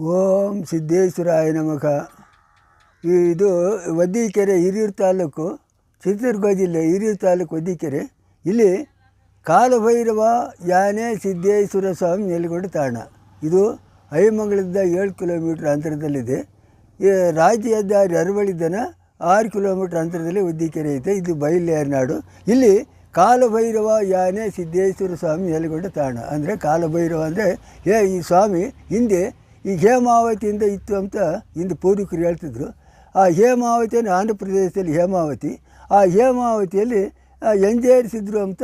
ಓಂ ಸಿದ್ದೇಶ್ವರಾಯ ನಮಃ. ಇದು ವದ್ದಿಕೆರೆ ಹಿರಿಯೂರು ತಾಲೂಕು, ಚಿತ್ರದುರ್ಗ ಜಿಲ್ಲೆ ಹಿರಿಯೂರು ತಾಲೂಕು ವದ್ದಿಕೆರೆ. ಇಲ್ಲಿ ಕಾಲಭೈರವ ಯಾನೆ ಸಿದ್ದೇಶ್ವರ ಸ್ವಾಮಿ ನೆಲೆಗೊಂಡ ತಾಣ. ಇದು ಐಮಂಗಳದಿಂದ ಏಳು ಕಿಲೋಮೀಟ್ರ್ ಅಂತರದಲ್ಲಿದೆ. ರಾಜ್ಯ ಹೆದ್ದಾರಿ ಅರವಳಿದನ ಆರು ಕಿಲೋಮೀಟ್ರ್ ಅಂತರದಲ್ಲಿ ಉದ್ದಿಕೆರೆ ಐತೆ ಇದು ಬಯಲೇರ್ನಾಡು ಇಲ್ಲಿ ಕಾಲಭೈರವ ಯಾನೆ ಸಿದ್ದೇಶ್ವರ ಸ್ವಾಮಿ ನೆಲೆಗೊಂಡ ತಾಣ. ಅಂದರೆ ಕಾಲಭೈರವ ಅಂದರೆ, ಏ, ಈ ಸ್ವಾಮಿ ಹಿಂದೆ ಈ ಹೇಮಾವತಿಯಿಂದ ಇತ್ತು ಅಂತ ಇಂದು ಪೂರ್ವಿಕರು ಹೇಳ್ತಿದ್ರು. ಆ ಹೇಮಾವತಿಯನ್ನು ಆಂಧ್ರ ಪ್ರದೇಶದಲ್ಲಿ ಹೇಮಾವತಿ. ಆ ಹೇಮಾವತಿಯಲ್ಲಿ ಎಂಜೇರಿಸಿದ್ರು ಅಂತ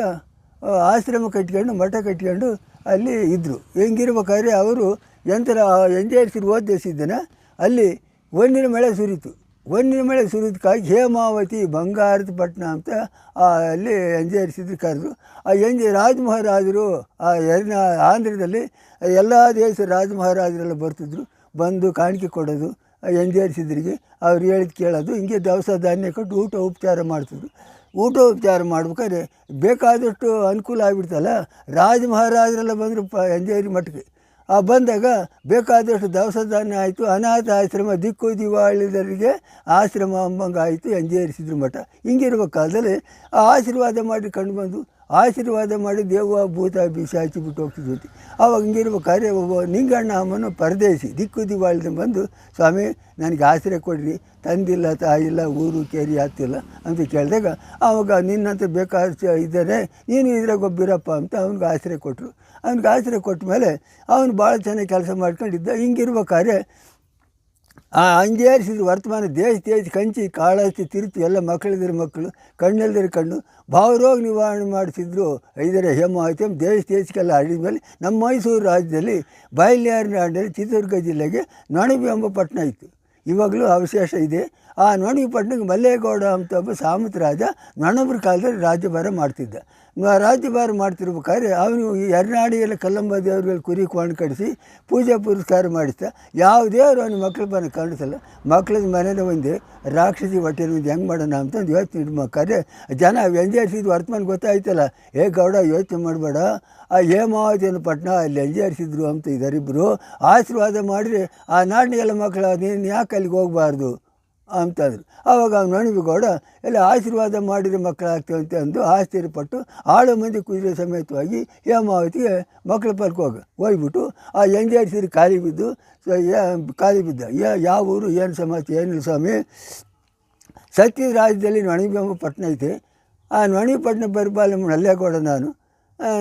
ಆಶ್ರಮ ಕಟ್ಕೊಂಡು ಮಠ ಕಟ್ಕೊಂಡು ಅಲ್ಲಿ ಇದ್ದರು ಹೆಂಗಿರ್ಬೇಕಾದ್ರೆ ಅವರು ಎಂತರ ಎಂಜೇರಿಸಿರು ಓದಿಸಿದ್ದನ ಅಲ್ಲಿ ಒಂದಿನ ಮಳೆ ಸುರಿತು ಒಂದಿನ ಮಳೆ ಸುರಿದಕ್ಕಾಗಿ ಹೇಮಾವತಿ, ಬಂಗಾರದ ಪಟ್ಟಣ ಅಂತ ಅಲ್ಲಿ ಎಂಜೇರಿಸಿದ್ರು ಕರೆದು ಆ ಎಂಜೆ ರಾಜ ಮಹಾರಾಜರು ಆ, ಎರಡನೇ ಆಂಧ್ರದಲ್ಲಿ ಎಲ್ಲ ದೇಶ ರಾಜ ಮಹಾರಾಜರೆಲ್ಲ ಬರ್ತಿದ್ರು. ಬಂದು ಕಾಣಿಕೆ ಕೊಡೋದು ಎಂಜೇರಿಸಿದ್ರಿಗೆ ಅವ್ರು ಹೇಳಿದ್ ಕೇಳೋದು, ಹಿಂಗೆ ದವಸ ಧಾನ್ಯ ಕೊಟ್ಟು ಊಟ ಉಪಚಾರ ಮಾಡ್ತಿದ್ರು. ಊಟ ಉಪಚಾರ ಮಾಡ್ಬೇಕಾದ್ರೆ ಬೇಕಾದಷ್ಟು ಅನುಕೂಲ ಆಗಿಬಿಡ್ತಲ್ಲ. ರಾಜ ಮಹಾರಾಜರೆಲ್ಲ ಬಂದರು ಪ ಎಂಜೇರಿ ಮಠಕ್ಕೆ ಆ ಬಂದಾಗ ಬೇಕಾದಷ್ಟು ದವಸ ಧಾನ್ಯ ಆಯಿತು, ಅನಾಥ ಆಶ್ರಮ, ದಿಕ್ಕು ದಿವಾಳಿದರಿಗೆ ಆಶ್ರಮ ಅಂಬಂಗೆ ಆಯಿತು ಎಂಜೇರಿಸಿದ್ರು ಮಠ. ಹಿಂಗಿರುವ ಕಾಲದಲ್ಲಿ ಆ ಆಶೀರ್ವಾದ ಮಾಡಿ ಕಂಡು ಬಂದು ಆಶೀರ್ವಾದ ಮಾಡಿ ದೇವ ಭೂತ ಬಿಸಾಚಿ ಬಿಟ್ಟು ಹೋಗ್ತಿದ್ವಿ ಆವಾಗ ಹಿಂಗಿರ್ಬೇಕಾದ್ರೆ ಒಬ್ಬ ನಿಂಗಣ್ಣ ಅಮ್ಮನು ಪರದೇಶಿ, ದಿಕ್ಕು ದಿವಾಳಿದ ಬಂದು, ಸ್ವಾಮಿ, ನನಗೆ ಆಶ್ರಯ ಕೊಡ್ರಿ, ತಂದಿಲ್ಲ, ತಾಯಿಲ್ಲ, ಊರು ಕೇರಿ ಆಗ್ತಿಲ್ಲ ಅಂತ ಕೇಳಿದಾಗ, ಅವಾಗ ನಿನ್ನಂತ ಬೇಕಾದ ಇದ್ದಾರೆ ನೀನು ಇದ್ರಾಗ ಒಬ್ಬಿರಪ್ಪ ಅಂತ ಅವ್ನಿಗೆ ಆಶ್ರಯ ಕೊಟ್ಟರು ಅವ್ನಿಗೆ ಆಶ್ರಯ ಕೊಟ್ಟ ಮೇಲೆ ಅವನು ಭಾಳ ಚೆನ್ನಾಗಿ ಕೆಲಸ ಮಾಡ್ಕೊಂಡಿದ್ದ. ಹಿಂಗಿರ್ಬೇಕಾದ್ರೆ ಆ ಅಂಜೇರಿಸಿದ ವರ್ತಮಾನ ದೇಶ ದೇಶ, ಕಂಚಿ ಕಾಳಸ್ತಿ ತಿರುತು ಎಲ್ಲ ಮಕ್ಕಳಿದ್ರೆ ಮಕ್ಕಳು ಕಣ್ಣಲ್ದಿರ ಕಣ್ಣು. ಭಾವರೋಗ ನಿವಾರಣೆ ಮಾಡಿಸಿದ್ರು ಐದರ ಹೇಮಾವತಿ ದೇಶ, ದೇಶಕ್ಕೆಲ್ಲ ಹಳ್ಳಿದ ಮೇಲೆ ನಮ್ಮ ಮೈಸೂರು ರಾಜ್ಯದಲ್ಲಿ ಬಯಲ್ಯಾರಿನ ಚಿತ್ರದುರ್ಗ ಜಿಲ್ಲೆಗೆ ನೊಣಬಿ ಎಂಬ ಪಟ್ಟಣ ಇತ್ತು. ಇವಾಗಲೂ ಅವಶೇಷ ಇದೆ. ಆ ನೊಣಬಿ ಪಟ್ಟಣಕ್ಕೆ ಮಲ್ಲೇಗೌಡ ಅಂತ ಒಬ್ಬ ಸಾಮಂತ ರಾಜ ನೊಣಬ್ರ ಕಾಲದಲ್ಲಿ ರಾಜ್ಯಭಾರ ಮಾಡ್ತಿದ್ದ. ರಾಜ್ಯಭಾರ ಮಾಡ್ತಿರ್ಬೇಕಾದ್ರೆ ಅವನು ಈ ಎರ್ನಾಡಿಗೆಲ್ಲ ಕಲ್ಲಂಬ ದೇವ್ರುಗಳು ಕುರಿ ಕೊಂಡು ಕಡಿಸಿ ಪೂಜೆ ಪುರಸ್ಕಾರ ಮಾಡಿಸ್ತಾ, ಯಾವ ದೇವರು ಅವನ ಮಕ್ಳು ಬನ ಕಾಣಿಸಲ್ಲ. ಮಕ್ಳದ ಮನೇಲಿ ಒಂದು ರಾಕ್ಷಸಿ ಹೊಟ್ಟೆನ ಒಂದು ಹೆಂಗೆ ಮಾಡೋಣ ಅಂತಂದು ಯೋಚನೆ ಇಡ್ಬೇಕಾದ್ರೆ ಜನ ಎಂಜಾರಿಸಿದ ವರ್ತಮಾನ ಗೊತ್ತಾಯ್ತಲ್ಲ. ಏ ಗೌಡ, ಯೋಚನೆ ಮಾಡಬೇಡ. ಆ ಹೇಮಾವತಿಯನ್ನು ಪಟ್ಟಣ ಅಲ್ಲಿ ಎಂಜಾರಿಸಿದ್ರು ಅಂತ ಇದರಿಬ್ಬರು ಆಶೀರ್ವಾದ ಮಾಡಿರಿ ಆ ನಾಡಿನ ಎಲ್ಲ ಮಕ್ಕಳು, ನೀನು ಯಾಕೆ ಅಲ್ಲಿಗೆ ಹೋಗಬಾರ್ದು? ಅಂತಂದರು ಆವಾಗ ಅವನು ನಣಿಬೇಗೌಡ ಎಲ್ಲ ಆಶೀರ್ವಾದ ಮಾಡಿದರೆ ಮಕ್ಕಳಾಗ್ತವೆ ಅಂತ ಅಂದು ಆಶ್ಚರ್ಯಪಟ್ಟು, ಆಳು ಮಂದಿ ಕುದುರೆ ಸಮೇತವಾಗಿ ಹೇಮಾವತಿಗೆ ಮಕ್ಕಳ ಹೋಗ, ಹೋಗ್ಬಿಟ್ಟು ಆ ಎಂಜಾರಿಸಿದ್ರೆ ಖಾಲಿ ಬಿದ್ದು ಖಾಲಿ ಬಿದ್ದ. ಯಾವ ಊರು, ಏನು ಸಮಾಚಾರ, ಏನು ಸ್ವಾಮಿ. ಸತ್ಯ ರಾಜ್ಯದಲ್ಲಿ ನಣಿಬೆಂಬ ಪಟ್ಟಣ ಐತೆ. ಆ ನೊಣಪಟ್ಟಣ ಬರಬಾಲ ನಲ್ಲೇಗೌಡ ನಾನು.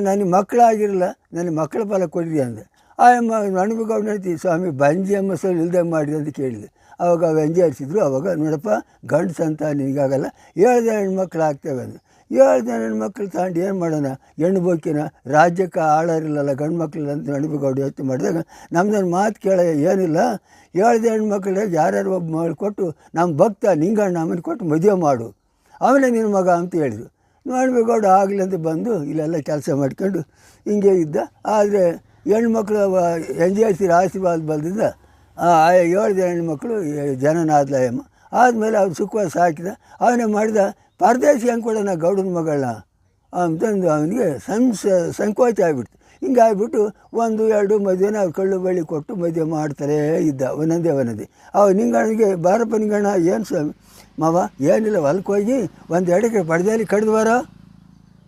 ನನಗೆ ಮಕ್ಕಳಾಗಿರಲ್ಲ, ನನಗೆ ಮಕ್ಕಳ ಫಲ ಕೊಡಿರಿ ಅಂದೆ. ಆ ಅಮ್ಮ ನೊಣಬೆಗೌಡ ಸ್ವಾಮಿ, ಬಂಜಿ ಅಮ್ಮ ಸೊಲ್ ಇಲ್ದಂಗೆ ಮಾಡಿದೆ ಅಂತ ಕೇಳಿದೆ. ಎಂಜಿ ಹರಿಸಿದ್ರು ಅವಾಗ ನೋಡಪ್ಪ ಗಂಡಸು ಅಂತ ನಿನಗಾಗಲ್ಲ ಜನ ಹೆಣ್ಮಕ್ಳು ಆಗ್ತೇವೆ ಅಂದರು ಜನ ಹೆಣ್ಮಕ್ಳು ತಗೊಂಡು ಏನು ಮಾಡೋಣ? ಹೆಣ್ಣು ಬೋಕಿನ ರಾಜ್ಯಕ್ಕೆ ಆಳರಿಲ್ಲಲ್ಲ ಗಂಡು ಮಕ್ಳು ಅಂತ ನಡಿಬೇಗೌಡ ಯೋಚನೆ ಮಾಡಿದಾಗ ನಮ್ದೊಂದು ಮಾತು ಕೇಳ, ಏನಿಲ್ಲ, ಏಳು ಜನ ಹೆಣ್ಮಕ್ಳು ಯಾರ್ಯಾರು ಒಬ್ಬ ಮಗಳು ಕೊಟ್ಟು ನಮ್ಮ ಭಕ್ತ ನಿಂಗಣ್ಣ ಅಮ್ಮನ ಕೊಟ್ಟು ಮದುವೆ ಮಾಡು. ಆಮೇಲೆ ನಿನ್ನ ಮಗ ಅಂತ ಹೇಳಿದರು. ನೋಡ್ಬೇಕೌಡ ಆಗಲಿ ಅಂತ ಬಂದು ಇಲ್ಲೆಲ್ಲ ಕೆಲಸ ಮಾಡ್ಕೊಂಡು ಹಿಂಗೆ ಇದ್ದ. ಆದರೆ ಹೆಣ್ಮಕ್ಳು ಎಂಜಾಯ್ಸಿರ ಆಶೀರ್ವಾದ ಬಂದಿದ್ದ. ಆ ಆ ಏಳು ಜನ ಹೆಣ್ಮಕ್ಳು ಜನನಾದ್ಲಯಮ್ಮ ಆದಮೇಲೆ ಅವ್ರು ಸುಖವಾಗಿ ಸಾಕಿದ ಅವನೇ ಮಾಡಿದ, ಪರದೇಶಿ ಹೆಂಗೆ ಕೊಡೋಣ ಗೌಡನ ಮಗಳನ್ನ? ಅಂತಂದು ಅವನಿಗೆ ಸಂಸ, ಸಂಕೋಚ ಆಗಿಬಿಡ್ತು. ಹಿಂಗಾಗ್ಬಿಟ್ಟು ಒಂದು, ಎರಡು ಮದುವೆನ ಅವ್ರು ಕಳ್ಳು ಬಳ್ಳಿ ಕೊಟ್ಟು ಮದುವೆ ಮಾಡ್ತಾರೆ ಇದ್ದ ಒಂದೊಂದೇ ಒಂದೊಂದೇ ಅವ ನಿಂಗಣ್ಣಿಗೆ, ಬಾರಪ್ಪ ನಿಂಗಣ್ಣ, ಏನು ಸ್ವಾಮಿ? ಮಾವ, ಏನಿಲ್ಲ ಹೊಲಕ್ಕೆ ಹೋಗಿ ಒಂದು ಎಡಕ್ಕೆ ಪಡ್ದಲ್ಲಿ ಕಡ್ದು ಬಾರೋ